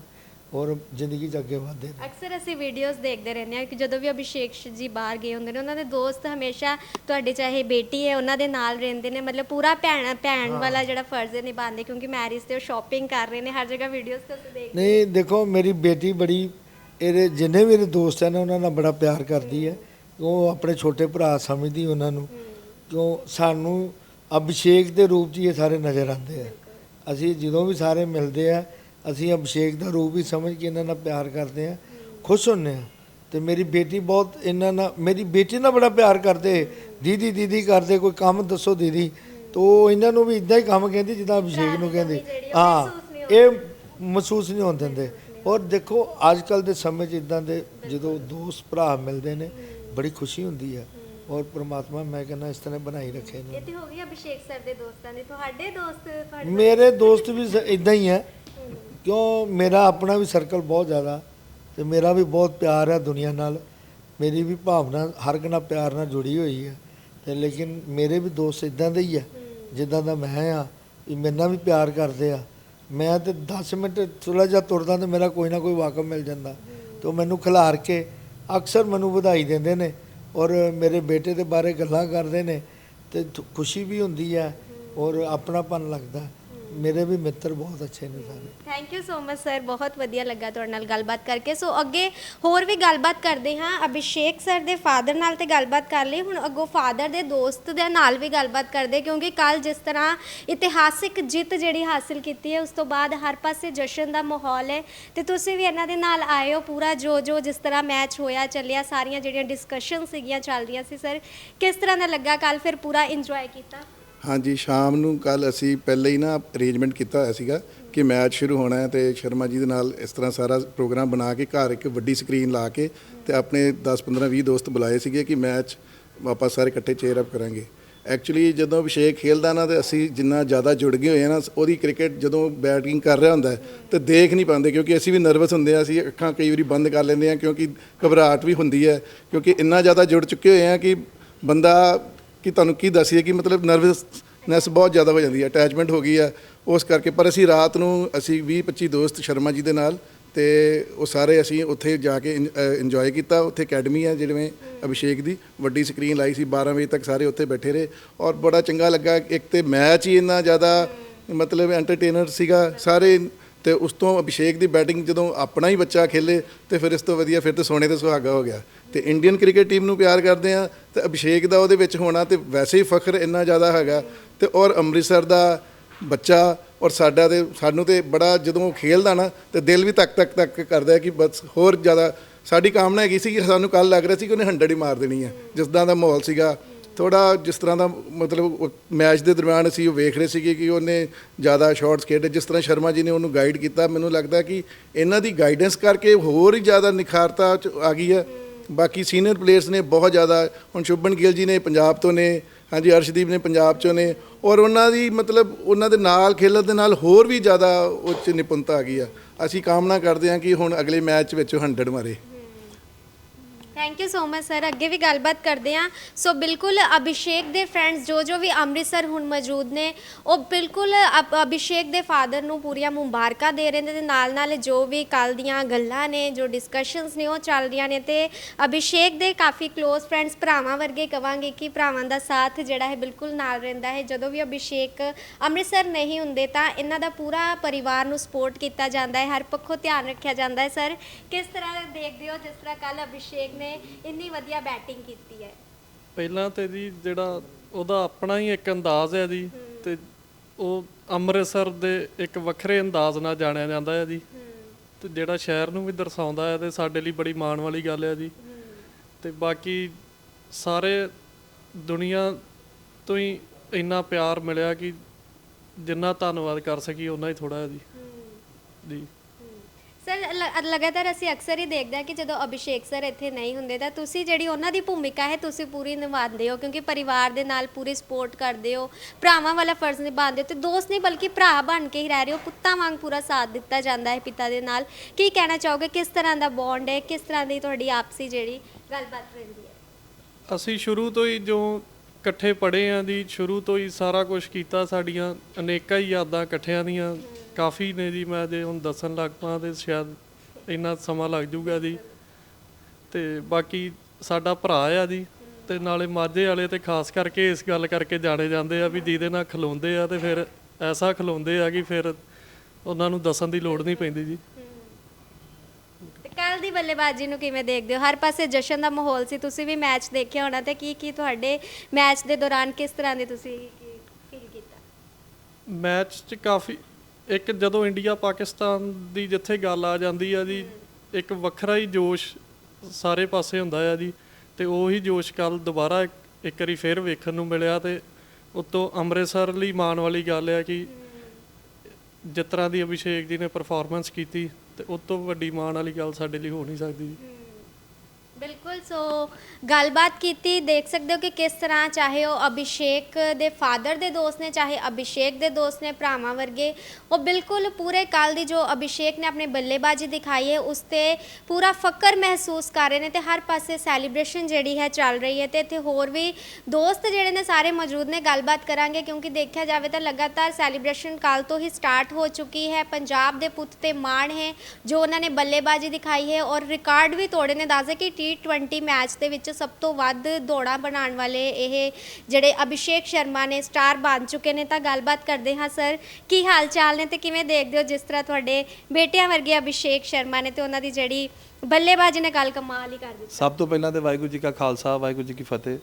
ਔਰ ਜ਼ਿੰਦਗੀ 'ਚ ਅੱਗੇ ਵਧਦੇ ਅਕਸਰ ਅਸੀਂ ਵੀਡੀਓਜ਼ ਦੇਖਦੇ ਰਹਿੰਦੇ ਹਾਂ ਕਿ ਜਦੋਂ ਵੀ ਅਭਿਸ਼ੇਕ ਜੀ ਬਾਹਰ ਗਏ ਹੁੰਦੇ ਨੇ ਉਹਨਾਂ ਦੇ ਦੋਸਤ ਹਮੇਸ਼ਾ ਤੁਹਾਡੇ ਚਾਹੇ ਬੇਟੀ ਹੈ ਉਹਨਾਂ ਦੇ ਨਾਲ ਰਹਿੰਦੇ ਨੇ ਮਤਲਬ ਪੂਰਾ ਭੈਣ ਭੈਣ ਵਾਲਾ ਜਿਹੜਾ ਫਰਜ਼ ਨਿਭਾਉਂਦੇ ਕਿਉਂਕਿ ਮੈਰਿਜ ਤੇ ਉਹ ਸ਼ਾਪਿੰਗ ਕਰ ਰਹੇ ਨੇ ਹਰ ਜਗ੍ਹਾ ਵੀਡੀਓਜ਼ ਤੇ ਅਸੀਂ ਦੇਖ ਨਹੀਂ ਦੇਖੋ ਮੇਰੀ ਬੇਟੀ ਬੜੀ ਇਹਦੇ ਜਿੰਨੇ ਮੇਰੇ ਦੋਸਤ ਹਨ ਉਹਨਾਂ ਨਾਲ ਬੜਾ ਪਿਆਰ ਕਰਦੀ ਹੈ। ਉਹ ਆਪਣੇ ਛੋਟੇ ਭਰਾ ਸਮਝਦੀ ਉਹਨਾਂ ਨੂੰ। ਕਿਉਂ ਸਾਨੂੰ ਅਭਿਸ਼ੇਕ ਦੇ ਰੂਪ 'ਚ ਹੀ ਇਹ ਸਾਰੇ ਨਜ਼ਰ ਆਉਂਦੇ ਆ। ਅਸੀਂ ਜਦੋਂ ਵੀ ਸਾਰੇ ਮਿਲਦੇ ਆ ਅਸੀਂ ਅਭਿਸ਼ੇਕ ਦਾ ਰੂਪ ਹੀ ਸਮਝ ਕੇ ਇਹਨਾਂ ਨਾਲ ਪਿਆਰ ਕਰਦੇ ਆ ਖੁਸ਼ ਹੁੰਨੇ ਆ। ਤੇ ਮੇਰੀ ਬੇਟੀ ਬਹੁਤ ਇਹਨਾਂ ਨਾਲ ਮੇਰੀ ਬੇਟੀ ਨਾਲ ਬੜਾ ਪਿਆਰ ਕਰਦੇ ਦੀਦੀ ਦੀਦੀ ਕਰਦੇ ਕੋਈ ਕੰਮ ਦੱਸੋ ਦੀਦੀ। ਤੋ ਇਹਨਾਂ ਨੂੰ ਵੀ ਇਦਾਂ ਹੀ ਕੰਮ ਕਹਿੰਦੀ ਜਿੱਦਾਂ ਅਭਿਸ਼ੇਕ ਨੂੰ ਕਹਿੰਦੀ। ਹਾਂ ਇਹ ਮਹਿਸੂਸ ਨਹੀਂ ਹੋਣ ਦਿੰਦੇ। ਔਰ ਦੇਖੋ ਅੱਜ ਕੱਲ ਦੇ ਸਮੇਂ 'ਚ ਇਦਾਂ ਦੇ ਜਦੋਂ ਦੋਸਤ ਭਰਾ ਮਿਲਦੇ ਨੇ ਬੜੀ ਖੁਸ਼ੀ ਹੁੰਦੀ ਹੈ ਔਰ ਪ੍ਰਮਾਤਮਾ ਮੈਂ ਕਹਿੰਦਾ ਇਸ ਤਰ੍ਹਾਂ ਬਣਾਈ ਰੱਖੇ ਇਹ ਤੇ ਹੋ ਗਈ ਅਭਿਸ਼ੇਕ ਸਰ ਦੇ ਦੋਸਤਾਂ ਦੀ। ਤੁਹਾਡੇ ਦੋਸਤ ਤੁਹਾਡੇ ਮੇਰੇ ਦੋਸਤ ਵੀ ਇਦਾਂ ਹੀ ਹੈ। ਕਿਉਂ? ਮੇਰਾ ਆਪਣਾ ਵੀ ਸਰਕਲ ਬਹੁਤ ਜ਼ਿਆਦਾ ਤੇ ਮੇਰਾ ਵੀ ਬਹੁਤ ਪਿਆਰ ਹੈ ਦੁਨੀਆ ਨਾਲ। ਮੇਰੀ ਵੀ ਭਾਵਨਾ ਹਰ ਨਾਲ ਪਿਆਰ ਨਾਲ ਜੁੜੀ ਹੋਈ ਹੈ। ਤੇ ਲੇਕਿਨ ਮੇਰੇ ਵੀ ਦੋਸਤ ਇਦਾਂ ਦੇ ਹੀ ਆ ਜਿੱਦਾਂ ਦਾ ਮੈਂ ਆ ਵੀ ਮੇਰੇ ਨਾਲ ਵੀ ਪਿਆਰ ਕਰਦੇ ਆ। ਮੈਂ ਤੇ 10 ਮਿੰਟ ਥੋੜਾ ਜਿਹਾ ਤੁਰਦਾ ਤੇ ਮੇਰਾ ਕੋਈ ਨਾ ਕੋਈ ਵਾਕਫ ਮਿਲ ਜਾਂਦਾ। ਤੇ ਉਹ ਮੈਨੂੰ ਖਿਲਾਰ ਕੇ ਅਕਸਰ ਮੈਨੂੰ ਵਧਾਈ ਦਿੰਦੇ ਨੇ। ਔਰ ਮੇਰੇ ਬੇਟੇ ਦੇ ਬਾਰੇ ਗੱਲਾਂ ਕਰਦੇ ਨੇ ਅਤੇ ਖੁਸ਼ੀ ਵੀ ਹੁੰਦੀ ਹੈ ਔਰ ਆਪਣਾਪਨ ਲੱਗਦਾ। ਮੇਰੇ ਵੀ ਮਿੱਤਰ ਬਹੁਤ ਅੱਛੇ ਨੇ ਸਾਰੇ। Thank you so much sir ਬਹੁਤ ਵਧੀਆ ਲੱਗਾ ਤੁਹਾਡੇ ਨਾਲ ਗੱਲਬਾਤ ਕਰਕੇ। ਸੋ ਅੱਗੇ ਹੋਰ ਵੀ ਗੱਲਬਾਤ ਕਰਦੇ ਹਾਂ। ਅਭਿਸ਼ੇਕ ਸਰ ਦੇ ਫਾਦਰ ਨਾਲ ਤੇ ਗੱਲਬਾਤ ਕਰ ਲਈ। ਹੁਣ ਅੱਗੋਂ ਫਾਦਰ ਦੇ ਦੋਸਤ ਦੇ ਨਾਲ ਵੀ ਗੱਲਬਾਤ ਕਰਦੇ ਕਿਉਂਕਿ ਕੱਲ ਜਿਸ ਤਰ੍ਹਾਂ ਇਤਿਹਾਸਿਕ ਜਿੱਤ ਜਿਹੜੀ ਹਾਸਿਲ ਕੀਤੀ ਹੈ, ਉਸ ਤੋਂ ਬਾਅਦ ਹਰ ਪਾਸੇ ਜਸ਼ਨ ਦਾ ਮਾਹੌਲ ਹੈ। ਤੇ ਤੁਸੀਂ ਵੀ ਇਹਨਾਂ ਦੇ ਨਾਲ ਆਏ ਹੋ। ਪੂਰਾ ਜੋ ਜੋ ਜਿਸ ਤਰ੍ਹਾਂ ਮੈਚ ਹੋਇਆ, ਚੱਲਿਆ, ਸਾਰੀਆਂ ਜਿਹੜੀਆਂ ਡਿਸਕਸ਼ਨ ਸੀਗੀਆਂ ਚੱਲ ਰਹੀਆਂ ਸੀ ਸਰ ਕਿਸ ਤਰ੍ਹਾਂ ਦਾ ਲੱਗਾ ਕੱਲ ਫਿਰ ਪੂਰਾ ਇੰਜੋਏ ਕੀਤਾ। ਹਾਂਜੀ, ਸ਼ਾਮ ਨੂੰ ਕੱਲ ਅਸੀਂ ਪਹਿਲਾਂ ਹੀ ਨਾ ਅਰੇਂਜਮੈਂਟ ਕੀਤਾ ਹੋਇਆ ਸੀਗਾ ਕਿ ਮੈਚ ਸ਼ੁਰੂ ਹੋਣਾ ਹੈ ਤੇ ਸ਼ਰਮਾ ਜੀ ਦੇ ਨਾਲ ਇਸ ਤਰ੍ਹਾਂ ਸਾਰਾ ਪ੍ਰੋਗਰਾਮ ਬਣਾ ਕੇ ਘਰ ਇੱਕ ਵੱਡੀ ਸਕਰੀਨ ਲਾ ਕੇ ਤੇ ਆਪਣੇ 10 15 20 ਦੋਸਤ ਬੁਲਾਏ ਸੀਗੇ ਕਿ ਮੈਚ ਆਪਾਂ ਸਾਰੇ ਇਕੱਠੇ ਚੇਅਰ ਅਪ ਕਰਾਂਗੇ। ਐਕਚੁਅਲੀ ਜਦੋਂ ਅਭਿਸ਼ੇਕ ਖੇਲਦਾ ਨਾ ਤੇ ਅਸੀਂ ਜਿੰਨਾ ਜ਼ਿਆਦਾ ਜੁੜ ਗਏ ਹੋਏ ਆ ਨਾ, ਉਹਦੀ ਕ੍ਰਿਕਟ ਜਦੋਂ ਬੈਟਿੰਗ ਕਰ ਰਿਹਾ ਹੁੰਦਾ ਹੈ ਤੇ ਦੇਖ ਨਹੀਂ ਪਾਉਂਦੇ ਕਿਉਂਕਿ ਅਸੀਂ ਵੀ ਨਰਵਸ ਹੁੰਦੇ ਆ ਅਸੀਂ ਅੱਖਾਂ ਕਈ ਵਾਰੀ ਬੰਦ ਕਰ ਲੈਂਦੇ ਆ ਕਿਉਂਕਿ ਘਬਰਾਹਟ ਵੀ ਹੁੰਦੀ ਹੈ ਕਿਉਂਕਿ ਇੰਨਾ ਜ਼ਿਆਦਾ ਜੁੜ ਚੁੱਕੇ ਹੋਏ ਆ ਕਿ ਬੰਦਾ ਕਿ ਤੁਹਾਨੂੰ ਕੀ ਦੱਸੀਏ ਕਿ ਮਤਲਬ ਨਰਵਸਨੈਸ ਬਹੁਤ ਜ਼ਿਆਦਾ ਹੋ ਜਾਂਦੀ ਹੈ, ਅਟੈਚਮੈਂਟ ਹੋ ਗਈ ਹੈ, ਉਸ ਕਰਕੇ। ਪਰ ਅਸੀਂ ਰਾਤ ਨੂੰ ਅਸੀਂ 20 25 ਦੋਸਤ ਸ਼ਰਮਾ ਜੀ ਦੇ ਨਾਲ ਤੇ ਉਹ ਸਾਰੇ ਅਸੀਂ ਉੱਥੇ ਜਾ ਕੇ ਇੰਜੋਏ ਕੀਤਾ। ਉੱਥੇ ਅਕੈਡਮੀ ਹੈ ਜਿਵੇਂ ਅਭਿਸ਼ੇਕ ਦੀ, ਵੱਡੀ ਸਕਰੀਨ ਲਾਈ ਸੀ 12 ਵਜੇ ਤੱਕ ਸਾਰੇ ਉੱਥੇ ਬੈਠੇ ਰਹੇ ਔਰ ਬੜਾ ਚੰਗਾ ਲੱਗਾ। ਇੱਕ ਤੇ ਮੈਚ ਹੀ ਇੰਨਾ ਜ਼ਿਆਦਾ ਮਤਲਬ ਐਂਟਰਟੇਨਰ ਸੀਗਾ, ਸਾਰੇ ਤੇ ਉਸ ਤੋਂ ਅਭਿਸ਼ੇਕ ਦੀ ਬੈਟਿੰਗ ਜਦੋਂ ਆਪਣਾ ਹੀ ਬੱਚਾ ਖੇਲੇ ਤੇ ਫਿਰ ਇਸ ਤੋਂ ਵਧੀਆ ਫਿਰ ਤੇ ਸੋਨੇ ਤੇ ਸੁਹਾਗਾ ਹੋ ਗਿਆ। ਤੇ ਇੰਡੀਅਨ ਕ੍ਰਿਕਟ ਟੀਮ ਨੂੰ ਪਿਆਰ ਕਰਦੇ ਆ ਤੇ ਅਭਿਸ਼ੇਕ ਦਾ ਉਹਦੇ ਵਿੱਚ ਹੋਣਾ ਤੇ ਵੈਸੇ ਹੀ ਫਖਰ ਇੰਨਾ ਜ਼ਿਆਦਾ ਹੈਗਾ ਤੇ ਔਰ ਅੰਮ੍ਰਿਤਸਰ ਦਾ ਬੱਚਾ ਔਰ ਸਾਡਾ ਤੇ ਸਾਨੂੰ ਤੇ ਬੜਾ ਜਦੋਂ ਖੇਲਦਾ ਨਾ ਤੇ ਦਿਲ ਵੀ ਤੱਕ ਤੱਕ ਤੱਕ ਕਰਦਾ ਕਿ ਬਸ ਹੋਰ ਜ਼ਿਆਦਾ ਸਾਡੀ ਕਾਮਨਾ ਹੈਗੀ ਸੀ ਕਿ ਸਾਨੂੰ ਕੱਲ ਲੱਗ ਰਿਹਾ ਸੀ ਕਿ ਉਹਨੇ 100 ਹੀ ਮਾਰ ਦੇਣੀ ਹੈ ਜਿਸ ਦਾ ਮਾਹੌਲ ਸੀਗਾ। ਥੋੜਾ ਜਿਸ ਤਰ੍ਹਾਂ ਦਾ ਮਤਲਬ ਮੈਚ ਦੇ ਦਰਮਿਆਨ ਅਸੀਂ ਉਹ ਵੇਖ ਰਹੇ ਸੀਗੇ ਕਿ ਉਹਨੇ ਜ਼ਿਆਦਾ ਸ਼ਾਟਸ ਖੇਡੇ, ਜਿਸ ਤਰ੍ਹਾਂ ਸ਼ਰਮਾ ਜੀ ਨੇ ਉਹਨੂੰ ਗਾਈਡ ਕੀਤਾ, ਮੈਨੂੰ ਲੱਗਦਾ ਕਿ ਇਹਨਾਂ ਦੀ ਗਾਈਡੈਂਸ ਕਰਕੇ ਹੋਰ ਹੀ ਜ਼ਿਆਦਾ ਨਿਖਾਰਤਾ ਚ ਆ ਗਈ ਹੈ। ਬਾਕੀ ਸੀਨੀਅਰ ਪਲੇਅਰਸ ਨੇ ਬਹੁਤ ਜ਼ਿਆਦਾ, ਹੁਣ ਸ਼ੁਭਨ ਗਿੱਲ ਜੀ ਨੇ ਪੰਜਾਬ ਤੋਂ ਨੇ, ਹਾਂਜੀ ਅਰਸ਼ਦੀਪ ਨੇ ਪੰਜਾਬ ਚੋਂ ਨੇ, ਔਰ ਉਹਨਾਂ ਦੀ ਮਤਲਬ ਉਹਨਾਂ ਦੇ ਨਾਲ ਖੇਲਣ ਦੇ ਨਾਲ ਹੋਰ ਵੀ ਜ਼ਿਆਦਾ ਉੱਚ ਨਿਪੁੰਨਤਾ ਆ ਗਈ ਆ। ਅਸੀਂ ਕਾਮਨਾ ਕਰਦੇ ਹਾਂ ਕਿ ਹੁਣ ਅਗਲੇ ਮੈਚ ਵਿੱਚ ਉਹ 100 ਮਾਰੇ। Thank you so much sir ਅੱਗੇ ਵੀ ਗੱਲਬਾਤ ਕਰਦੇ ਹਾਂ। ਸੋ ਬਿਲਕੁਲ ਅਭਿਸ਼ੇਕ ਦੇ ਫਰੈਂਡਸ ਜੋ ਜੋ ਵੀ ਅੰਮ੍ਰਿਤਸਰ ਹੁਣ ਮੌਜੂਦ ਨੇ, ਉਹ ਬਿਲਕੁਲ ਅਭ- ਅਭਿਸ਼ੇਕ ਦੇ ਫਾਦਰ ਨੂੰ ਪੂਰੀਆਂ ਮੁਬਾਰਕਾਂ ਦੇ ਰਹੇ ਨੇ ਤੇ ਨਾਲ ਨਾਲ ਜੋ ਵੀ ਕੱਲ ਦੀਆਂ ਗੱਲਾਂ ਨੇ, ਜੋ ਡਿਸਕਸ਼ਨਸ ਨੇ, ਉਹ ਚੱਲ ਰਹੀਆਂ ਨੇ ਤੇ ਅਭਿਸ਼ੇਕ ਦੇ ਕਾਫੀ ক্লোਜ਼ ਫਰੈਂਡਸ ਭਰਾਵਾਂ ਵਰਗੇ ਕਵਾਂਗੇ ਕਿ ਭਰਾਵਾਂ ਦਾ ਸਾਥ ਜਿਹੜਾ ਹੈ ਬਿਲਕੁਲ ਨਾਲ ਰਹਿੰਦਾ ਹੈ। ਜਦੋਂ ਵੀ ਅਭਿਸ਼ੇਕ ਅੰਮ੍ਰਿਤਸਰ ਨਹੀਂ ਹੁੰਦੇ ਤਾਂ ਇਹਨਾਂ ਦਾ ਪੂਰਾ ਪਰਿਵਾਰ ਨੂੰ ਸਪੋਰਟ ਕੀਤਾ ਜਾਂਦਾ ਹੈ। ਹਰ ਪੱਖੋਂ ਧਿਆਨ ਰੱਖਿਆ ਜਾਂਦਾ ਹੈ। ਸਰ ਕਿਸ ਤਰ੍ਹਾਂ ਦੇਖਦੇ ਹੋ ਜਿਸ ਤਰ੍ਹਾਂ ਕੱਲ ਅਭਿਸ਼ੇਕ ਨੇ ਇੰਨੀ ਵਧੀਆ ਬੈਟਿੰਗ ਕੀਤੀ ਹੈ। ਪਹਿਲਾਂ ਤੇ ਜੀ ਜਿਹੜਾ ਉਹਦਾ ਆਪਣਾ ਹੀ ਇੱਕ ਅੰਦਾਜ਼ ਹੈ ਜੀ ਤੇ ਉਹ ਅੰਮ੍ਰਿਤਸਰ ਦੇ ਇੱਕ ਵੱਖਰੇ ਅੰਦਾਜ਼ ਨਾਲ ਜਾਣਿਆ ਜਾਂਦਾ ਹੈ ਜੀ। ਤੇ ਜਿਹੜਾ ਸ਼ਹਿਰ ਨੂੰ ਵੀ ਦਰਸਾਉਂਦਾ ਹੈ ਤੇ ਸਾਡੇ ਲਈ ਬੜੀ ਮਾਣ ਵਾਲੀ ਗੱਲ ਹੈ ਜੀ। ਤੇ ਬਾਕੀ ਸਾਰੇ ਦੁਨੀਆ ਤੋਂ ਹੀ ਇੰਨਾ ਪਿਆਰ ਮਿਲਿਆ ਕਿ ਜਿੰਨਾ ਧੰਨਵਾਦ ਕਰ ਸਕੀ ਉਹਨਾਂ ਹੀ ਥੋੜਾ ਜੀ। ਜੀ। ਸਰ, ਲ- ਲਗਾਤਾਰ ਅਸੀਂ ਅਕਸਰ ਹੀ ਦੇਖਦੇ ਹਾਂ ਕਿ ਜਦੋਂ ਅਭਿਸ਼ੇਕ ਸਰ ਇੱਥੇ ਨਹੀਂ ਹੁੰਦੇ ਤਾਂ ਤੁਸੀਂ ਜਿਹੜੀ ਉਹਨਾਂ ਦੀ ਭੂਮਿਕਾ ਹੈ ਤੁਸੀਂ ਪੂਰੀ ਨਿਭਾਉਂਦੇ ਹੋ ਕਿਉਂਕਿ ਪਰਿਵਾਰ ਦੇ ਨਾਲ ਪੂਰੀ ਸਪੋਰਟ ਕਰਦੇ ਹੋ, ਭਰਾਵਾਂ ਵਾਲਾ ਫਰਜ਼ ਨਿਭਾਉਂਦੇ ਹੋ ਤੇ ਦੋਸਤ ਨਹੀਂ ਬਲਕਿ ਭਰਾ ਬਣ ਕੇ ਹੀ ਰਹਿ ਰਹੇ ਹੋ, ਪੁੱਤਾਂ ਵਾਂਗ ਪੂਰਾ ਸਾਥ ਦਿੱਤਾ ਜਾਂਦਾ ਹੈ ਪਿਤਾ ਦੇ ਨਾਲ। ਕੀ ਕਹਿਣਾ ਚਾਹੋਗੇ? ਕਿਸ ਤਰ੍ਹਾਂ ਦਾ ਬੌਂਡ ਹੈ? ਕਿਸ ਤਰ੍ਹਾਂ ਦੀ ਤੁਹਾਡੀ ਆਪਸੀ ਜਿਹੜੀ ਗੱਲਬਾਤ ਰਹਿੰਦੀ ਹੈ? ਅਸੀਂ ਸ਼ੁਰੂ ਤੋਂ ਹੀ ਜੋ ਇਕੱਠੇ ਪੜ੍ਹੇ ਆਂ ਦੀ ਸ਼ੁਰੂ ਤੋਂ ਹੀ ਸਾਰਾ ਕੁਝ ਕੀਤਾ, ਸਾਡੀਆਂ ਅਨੇਕਾਂ ਹੀ ਯਾਦਾਂ ਇਕੱਠਿਆਂ ਦੀਆਂ। ਕਾਫੀ ਨੇ ਜੀ ਮੈਂ ਜੇ ਹੁਣ ਦੱਸਣ ਲੱਗ ਪਾਂ ਤੇ ਸ਼ਾਇਦ ਇੰਨਾ ਸਮਾਂ ਲੱਗ ਜਾਊਗਾ ਜੀ। ਤੇ ਬਾਕੀ ਸਾਡਾ ਭਰਾ ਆ ਜੀ ਤੇ ਨਾਲੇ ਮਾਝੇ ਵਾਲੇ ਤੇ ਖਾਸ ਕਰਕੇ ਇਸ ਗੱਲ ਕਰਕੇ ਜਾਣੇ ਜਾਂਦੇ ਆ ਵੀ ਜਿਹਦੇ ਨਾਲ ਖਲੋਂਦੇ ਆ ਤੇ ਫਿਰ ਐਸਾ ਖਲੋਂਦੇ ਆ ਕਿ ਫਿਰ ਉਹਨਾਂ ਨੂੰ ਦੱਸਣ ਦੀ ਲੋੜ ਨਹੀਂ ਪੈਂਦੀ ਜੀ। ਤੇ ਕੱਲ ਦੀ ਬੱਲੇਬਾਜ਼ੀ ਨੂੰ ਕਿਵੇਂ ਦੇਖਦੇ ਹੋ? ਹਰ ਪਾਸੇ ਜਸ਼ਨ ਦਾ ਮਾਹੌਲ ਸੀ ਤੁਸੀਂ ਵੀ ਮੈਚ ਦੇਖਿਆ ਹੋਣਾ ਤੇ ਕੀ ਕੀ ਤੁਹਾਡੇ ਮੈਚ ਦੇ ਦੌਰਾਨ ਕਿਸ ਤਰ੍ਹਾਂ ਦੇ ਤੁਸੀਂ ਫੀਲ ਕੀਤਾ? ਮੈਚ 'ਚ ਕਾਫੀ ਇੱਕ ਜਦੋਂ ਇੰਡੀਆ ਪਾਕਿਸਤਾਨ ਦੀ ਜਿੱਥੇ ਗੱਲ ਆ ਜਾਂਦੀ ਆ ਜੀ, ਇੱਕ ਵੱਖਰਾ ਹੀ ਜੋਸ਼ ਸਾਰੇ ਪਾਸੇ ਹੁੰਦਾ ਆ ਜੀ, ਤੇ ਉਹੀ ਜੋਸ਼ ਕੱਲ ਦੁਬਾਰਾ ਇੱਕ- ਵਾਰੀ ਫੇਰ ਵੇਖਣ ਨੂੰ ਮਿਲਿਆ ਤੇ ਉਤੋਂ ਅੰਮ੍ਰਿਤਸਰ ਲਈ ਮਾਣ ਵਾਲੀ ਗੱਲ ਆ ਕਿ ਜਿਸ ਤਰ੍ਹਾਂ ਦੀ ਅਭਿਸ਼ੇਕ ਜੀ ਨੇ ਪਰਫਾਰਮੈਂਸ ਕੀਤੀ ਤੇ ਉਸ ਤੋਂ ਵੱਡੀ ਮਾਣ ਵਾਲੀ ਗੱਲ ਸਾਡੇ ਲਈ ਹੋ ਨਹੀਂ ਸਕਦੀ ਜੀ। ਬਿਲਕੁਲ, ਸੋ ਗੱਲਬਾਤ ਕੀਤੀ, ਦੇਖ ਸਕਦੇ ਹੋ ਕਿ ਕਿਸ ਤਰ੍ਹਾਂ ਚਾਹੇ ਉਹ ਅਭਿਸ਼ੇਕ ਦੇ ਫਾਦਰ ਦੇ ਦੋਸਤ ਨੇ, ਚਾਹੇ ਅਭਿਸ਼ੇਕ ਦੇ ਦੋਸਤ ਨੇ, ਭਰਾਵਾਂ ਵਰਗੇ, ਉਹ ਬਿਲਕੁਲ ਪੂਰੇ ਕੱਲ ਦੀ ਜੋ ਅਭਿਸ਼ੇਕ ਨੇ ਆਪਣੇ ਬੱਲੇਬਾਜ਼ੀ ਦਿਖਾਈ ਹੈ, ਉਸ ਤੇ ਪੂਰਾ ਫਕਰ ਮਹਿਸੂਸ ਕਰ ਰਹੇ ਨੇ ਤੇ ਹਰ ਪਾਸੇ ਸੈਲੀਬ੍ਰੇਸ਼ਨ ਜਿਹੜੀ ਹੈ ਚੱਲ ਰਹੀ ਹੈ ਤੇ ਇੱਥੇ ਹੋਰ ਵੀ ਦੋਸਤ ਜਿਹੜੇ ਨੇ ਸਾਰੇ ਮੌਜੂਦ ਨੇ, ਗੱਲਬਾਤ ਕਰਾਂਗੇ ਕਿਉਂਕਿ ਦੇਖਿਆ ਜਾਵੇ ਤਾਂ ਲਗਾਤਾਰ ਸੈਲੀਬ੍ਰੇਸ਼ਨ ਕੱਲ ਤੋਂ ਹੀ ਸਟਾਰਟ ਹੋ ਚੁੱਕੀ ਹੈ, ਪੰਜਾਬ ਦੇ ਪੁੱਤ ਤੇ ਮਾਣ ਹੈ ਜੋ ਉਹਨਾਂ ਨੇ ਬੱਲੇਬਾਜ਼ੀ ਦਿਖਾਈ ਹੈ ਔਰ ਰਿਕਾਰਡ ਵੀ ਤੋੜੇ ਨੇ ਦੱਸਦੇ ਕਿ ਟੀ T20 ਮੈਚ ਦੇ ਵਿੱਚ ਸਭ ਤੋਂ ਵੱਧ ਦੌੜਾਂ ਬਣਾਉਣ ਵਾਲੇ ਇਹ ਜਿਹੜੇ ਅਭਿਸ਼ੇਕ ਸ਼ਰਮਾ ਨੇ ਸਟਾਰ ਬਣ ਚੁੱਕੇ ਨੇ, ਤਾਂ ਗੱਲਬਾਤ ਕਰਦੇ ਹਾਂ ਸਰ ਕੀ ਹਾਲ ਚਾਲ ਨੇ ਤੇ ਕਿਵੇਂ ਦੇਖਦੇ ਹੋ ਜਿਸ ਤਰ੍ਹਾਂ ਤੁਹਾਡੇ ਬੇਟਿਆਂ ਵਰਗੇ ਅਭਿਸ਼ੇਕ ਸ਼ਰਮਾ ਨੇ ਤੇ ਉਹਨਾਂ ਦੀ ਜਿਹੜੀ ਬੱਲੇਬਾਜ਼ੀ ਨੇ, ਗੱਲ ਕਮਾਲ ਹੀ ਕਰ ਦਿੱਤੀ। ਸਭ ਤੋਂ ਪਹਿਲਾਂ ਤੇ ਵਾਹਿਗੁਰੂ ਜੀ ਕਾ ਖਾਲਸਾ, ਵਾਹਿਗੁਰੂ ਜੀ ਕੀ ਫਤਿਹ।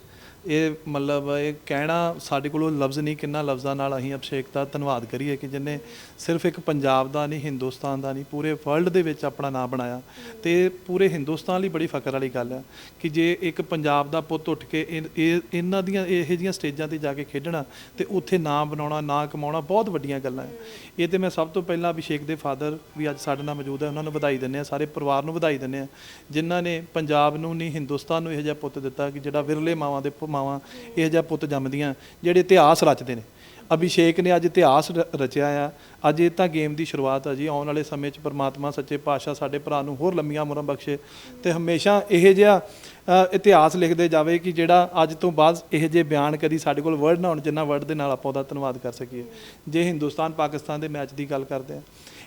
ਇਹ ਮਤਲਬ ਇਹ ਕਹਿਣਾ ਸਾਡੇ ਕੋਲੋਂ ਲਫ਼ਜ਼ ਨਹੀਂ ਕਿੰਨਾ ਲਫ਼ਜ਼ਾਂ ਨਾਲ ਅਸੀਂ ਅਭਿਸ਼ੇਕ ਦਾ ਧੰਨਵਾਦ ਕਰੀਏ ਕਿ ਜਿਨੇ ਸਿਰਫ ਇੱਕ ਪੰਜਾਬ ਦਾ ਨਹੀਂ, ਹਿੰਦੁਸਤਾਨ ਦਾ ਨਹੀਂ, ਪੂਰੇ ਵਰਲਡ ਦੇ ਵਿੱਚ ਆਪਣਾ ਨਾਮ ਬਣਾਇਆ। ਤੇ ਪੂਰੇ ਹਿੰਦੁਸਤਾਨ ਲਈ ਬੜੀ ਫਕਰ ਵਾਲੀ ਗੱਲ ਹੈ ਕਿ ਜੇ ਇੱਕ ਪੰਜਾਬ ਦਾ ਪੁੱਤ ਉੱਠ ਕੇ ਇਹ- ਇਹ, ਇਹਨਾਂ ਦੀਆਂ ਇਹੋ ਜਿਹੀਆਂ ਸਟੇਜਾਂ ਤੇ ਜਾ ਕੇ ਖੇਡਣਾ ਤੇ ਉੱਥੇ ਨਾਮ ਬਣਾਉਣਾ, ਨਾਂ ਕਮਾਉਣਾ ਬਹੁਤ ਵੱਡੀਆਂ ਗੱਲਾਂ ਹੈ। ਇਹ ਤੇ ਮੈਂ ਸਭ ਤੋਂ ਪਹਿਲਾਂ ਅਭਿਸ਼ੇਕ ਦੇ ਫਾਦਰ ਵੀ ਅੱਜ ਸਾਡੇ ਨਾਲ ਮੌਜੂਦ ਹੈ, ਉਹਨਾਂ ਨੂੰ ਵਧਾਈ ਦਿੰਦੇ ਆ ਸਾਰੇ ਪਰਿਵਾਰ ਨੂੰ ਵਧਾਈ ਦਿੰਦੇ ਆ ਜਿਨ੍ਹਾਂ ਨੇ ਪੰਜਾਬ ਨੂੰ ਨਹੀਂ, ਹਿੰਦੁਸਤਾਨ ਨੂੰ ਇਹੋ ਜਿਹਾ ਪੁੱਤ ਦਿੱਤਾ ਕਿ ਜਿਹੜਾ ਵਿਰਲੇ ਮਾਵਾਂ ਦੇ ਪ- ਮਾਵਾਂ, ਇਹੋ ਜਿਹਾ ਪੁੱਤ ਜੰਮਦੀਆਂ, ਜਿਹੜੇ ਇਤਿਹਾਸ ਰਚਦੇ ਨੇ। ਅਭਿਸ਼ੇਕ ਨੇ ਅੱਜ ਇਤਿਹਾਸ ਰ- ਰਚਿਆ ਆ। ਅੱਜ ਇਹ ਤਾਂ ਗੇਮ ਦੀ ਸ਼ੁਰੂਆਤ ਆ ਜੀ। ਆਉਣ ਵਾਲੇ ਸਮੇਂ 'ਚ ਪਰਮਾਤਮਾ ਸੱਚੇ ਪਾਤਸ਼ਾਹ ਸਾਡੇ ਭਰਾ ਨੂੰ ਹੋਰ ਲੰਮੀਆਂ ਉਮਰਾਂ ਬਖਸ਼ੇ ਤੇ ਹਮੇਸ਼ਾ ਇਹੋ ਜਿਹਾ ਇਤਿਹਾਸ ਲਿਖਦੇ ਜਾਵੇ ਕਿ ਜਿਹੜਾ ਅੱਜ ਤੋਂ ਬਾਅਦ ਇਹੋ ਜਿਹੇ ਬਿਆਨ ਕਦੀ ਸਾਡੇ ਕੋਲ ਵਰਡ ਨਾ ਹੋਣ, ਜਿੰਨਾ ਵਰਡ ਦੇ ਨਾਲ ਆਪਾਂ ਉਹਦਾ ਧੰਨਵਾਦ ਕਰ ਸਕੀਏ। ਜੇ ਹਿੰਦੁਸਤਾਨ ਪਾਕਿਸਤਾਨ ਦੇ ਮੈਚ ਦੀ ਗੱਲ ਕਰਦੇ ਆ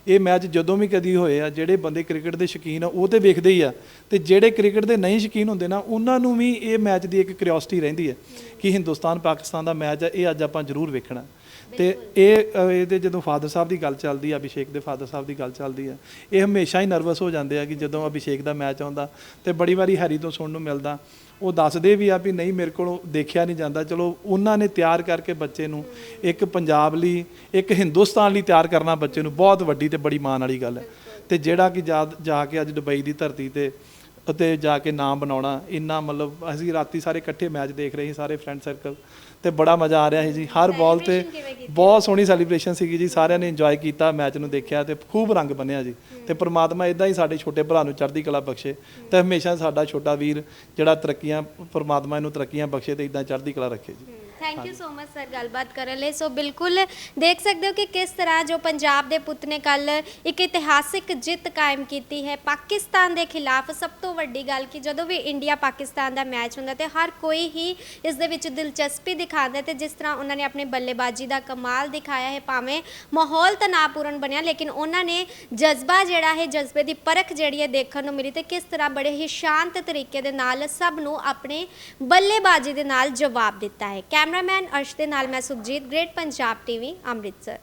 ਇਹ ਮੈਚ ਜਦੋਂ ਵੀ ਕਦੀ ਹੋਏ ਆ ਜਿਹੜੇ ਬੰਦੇ ਕ੍ਰਿਕਟ ਦੇ ਸ਼ੌਕੀਨ ਆ ਉਹ ਤੇ ਵੇਖਦੇ ਹੀ ਆ। ਤੇ ਜਿਹੜੇ ਕ੍ਰਿਕਟ ਦੇ ਨਹੀਂ ਸ਼ੌਕੀਨ ਹੁੰਦੇ ਨਾ ਉਹਨਾਂ ਨੂੰ ਵੀ ਇਹ ਮੈਚ ਦੀ ਇੱਕ ਕਿਉਰਿਓਸਿਟੀ ਰਹਿੰਦੀ ਹੈ ਕਿ ਹਿੰਦੁਸਤਾਨ ਪਾਕਿਸਤਾਨ ਦਾ ਮੈਚ ਹੈ ਇਹ ਅੱਜ ਆਪਾਂ ਜ਼ਰੂਰ ਵੇਖਣਾ। ਤੇ ਇਹ ਇਹਦੇ ਜਦੋਂ ਫਾਦਰ ਸਾਹਿਬ ਦੀ ਗੱਲ ਚੱਲਦੀ ਆ ਅਭਿਸ਼ੇਕ ਦੇ ਫਾਦਰ ਸਾਹਿਬ ਦੀ ਗੱਲ ਚੱਲਦੀ ਆ ਇਹ ਹਮੇਸ਼ਾ ਹੀ ਨਰਵਸ ਹੋ ਜਾਂਦੇ ਆ ਕਿ ਜਦੋਂ ਅਭਿਸ਼ੇਕ ਦਾ ਮੈਚ ਆਉਂਦਾ ਤੇ ਬੜੀ ਵਾਰੀ ਹੈਰੀ ਤੋਂ ਸੁਣਨ ਨੂੰ ਮਿਲਦਾ। ਉਹ ਦੱਸਦੇ ਵੀ ਆ ਵੀ ਨਹੀਂ ਮੇਰੇ ਕੋਲੋਂ ਦੇਖਿਆ ਨਹੀਂ ਜਾਂਦਾ। ਚਲੋ ਉਹਨਾਂ ਨੇ ਤਿਆਰ ਕਰਕੇ ਬੱਚੇ ਨੂੰ ਇੱਕ ਪੰਜਾਬ ਲਈ, ਇੱਕ ਹਿੰਦੁਸਤਾਨ ਲਈ ਤਿਆਰ ਕਰਨਾ ਬੱਚੇ ਨੂੰ ਬਹੁਤ ਵੱਡੀ ਤੇ ਬੜੀ ਮਾਣ ਵਾਲੀ ਗੱਲ ਹੈ। ਤੇ ਜਿਹੜਾ ਕਿ ਜਾ ਜਾ ਕੇ ਅੱਜ ਦੁਬਈ ਦੀ ਧਰਤੀ ਤੇ ਅਤੇ ਜਾ ਕੇ ਨਾਮ ਬਣਾਉਣਾ, ਇੰਨਾ ਮਤਲਬ ਅਸੀਂ ਰਾਤੀ ਸਾਰੇ ਇਕੱਠੇ ਮੈਚ ਦੇਖ ਰਹੇ ਸੀ, ਸਾਰੇ ਫਰੈਂਡ ਸਰਕਲ। ਤੇ ਬੜਾ ਮਜ਼ਾ ਆ ਰਿਹਾ ਸੀ ਜੀ। ਹਰ ਬਾਲ ਤੇ ਬਹੁਤ ਸੋਹਣੀ ਸੈਲੀਬ੍ਰੇਸ਼ਨ ਸੀਗੀ ਜੀ। ਸਾਰਿਆਂ ਨੇ ਇੰਜੋਏ ਕੀਤਾ ਮੈਚ ਨੂੰ ਦੇਖਿਆ ਤੇ ਖੂਬ ਰੰਗ ਬੰਨਿਆ ਜੀ। ਤੇ ਪ੍ਰਮਾਤਮਾ ਇਦਾਂ ਹੀ ਸਾਡੇ ਛੋਟੇ ਭਰਾ ਨੂੰ ਚੜ੍ਹਦੀ ਕਲਾ ਬਖਸ਼ੇ ਤੇ ਹਮੇਸ਼ਾ ਸਾਡਾ ਛੋਟਾ ਵੀਰ ਜਿਹੜਾ ਤਰੱਕੀਆਂ ਪ੍ਰਮਾਤਮਾ ਇਹਨੂੰ ਤਰੱਕੀਆਂ ਬਖਸ਼ੇ ਤੇ ਇਦਾਂ ਚੜ੍ਹਦੀ ਕਲਾ ਰੱਖੇ ਜੀ। Thank you so much sir ਗੱਲਬਾਤ ਕਰਨ ਲਈ। ਸੋ ਬਿਲਕੁਲ ਦੇਖ ਸਕਦੇ ਹੋ ਕਿ ਕਿਸ ਤਰ੍ਹਾਂ ਜੋ ਪੰਜਾਬ ਦੇ ਪੁੱਤ ਨੇ ਕੱਲ ਇੱਕ ਇਤਿਹਾਸਿਕ ਜਿੱਤ ਕਾਇਮ ਕੀਤੀ ਹੈ। ਪਾਕਿਸਤਾਨ ਦੇ ਖਿਲਾਫ ਸਭ ਤੋਂ ਵੱਡੀ ਗੱਲ ਕਿ ਜਦੋਂ ਵੀ ਇੰਡੀਆ ਪਾਕਿਸਤਾਨ ਦਾ ਮੈਚ ਹੁੰਦਾ ਤੇ ਹਰ ਕੋਈ ਹੀ ਇਸ ਦੇ ਵਿੱਚ ਦਿਲਚਸਪੀ ਦਿਖਾਉਂਦਾ ਤੇ ਜਿਸ ਤਰ੍ਹਾਂ ਉਹਨਾਂ ਨੇ ਆਪਣੀ ਬੱਲੇਬਾਜ਼ੀ ਦਾ ਕਮਾਲ ਦਿਖਾਇਆ ਹੈ ਭਾਵੇਂ ਮਾਹੌਲ ਤਣਾਅਪੂਰਨ ਬਣਿਆ ਲੇਕਿਨ ਉਹਨਾਂ ਨੇ ਜਜ਼ਬਾ ਜਿਹੜਾ ਹੈ ਜਜ਼ਬੇ ਦੀ ਪਰਖ ਜਿਹੜੀ ਹੈ ਦੇਖਣ ਨੂੰ ਮਿਲੀ ਤੇ ਕਿਸ ਤਰ੍ਹਾਂ ਬੜੇ ਹੀ ਸ਼ਾਂਤ ਤਰੀਕੇ ਦੇ ਨਾਲ ਸਭ ਨੂੰ ਆਪਣੇ ਬੱਲੇਬਾਜ਼ੀ ਦੇ ਨਾਲ ਜਵਾਬ ਦਿੱਤਾ ਹੈ। ਕੈਮਰਾਮੈਨ ਅਰਸ਼ ਦੇ ਨਾਲ ਮੈਂ ਸੁਖਜੀਤ ਗ੍ਰੇਟ ਪੰਜਾਬ ਟੀਵੀ ਅੰਮ੍ਰਿਤਸਰ।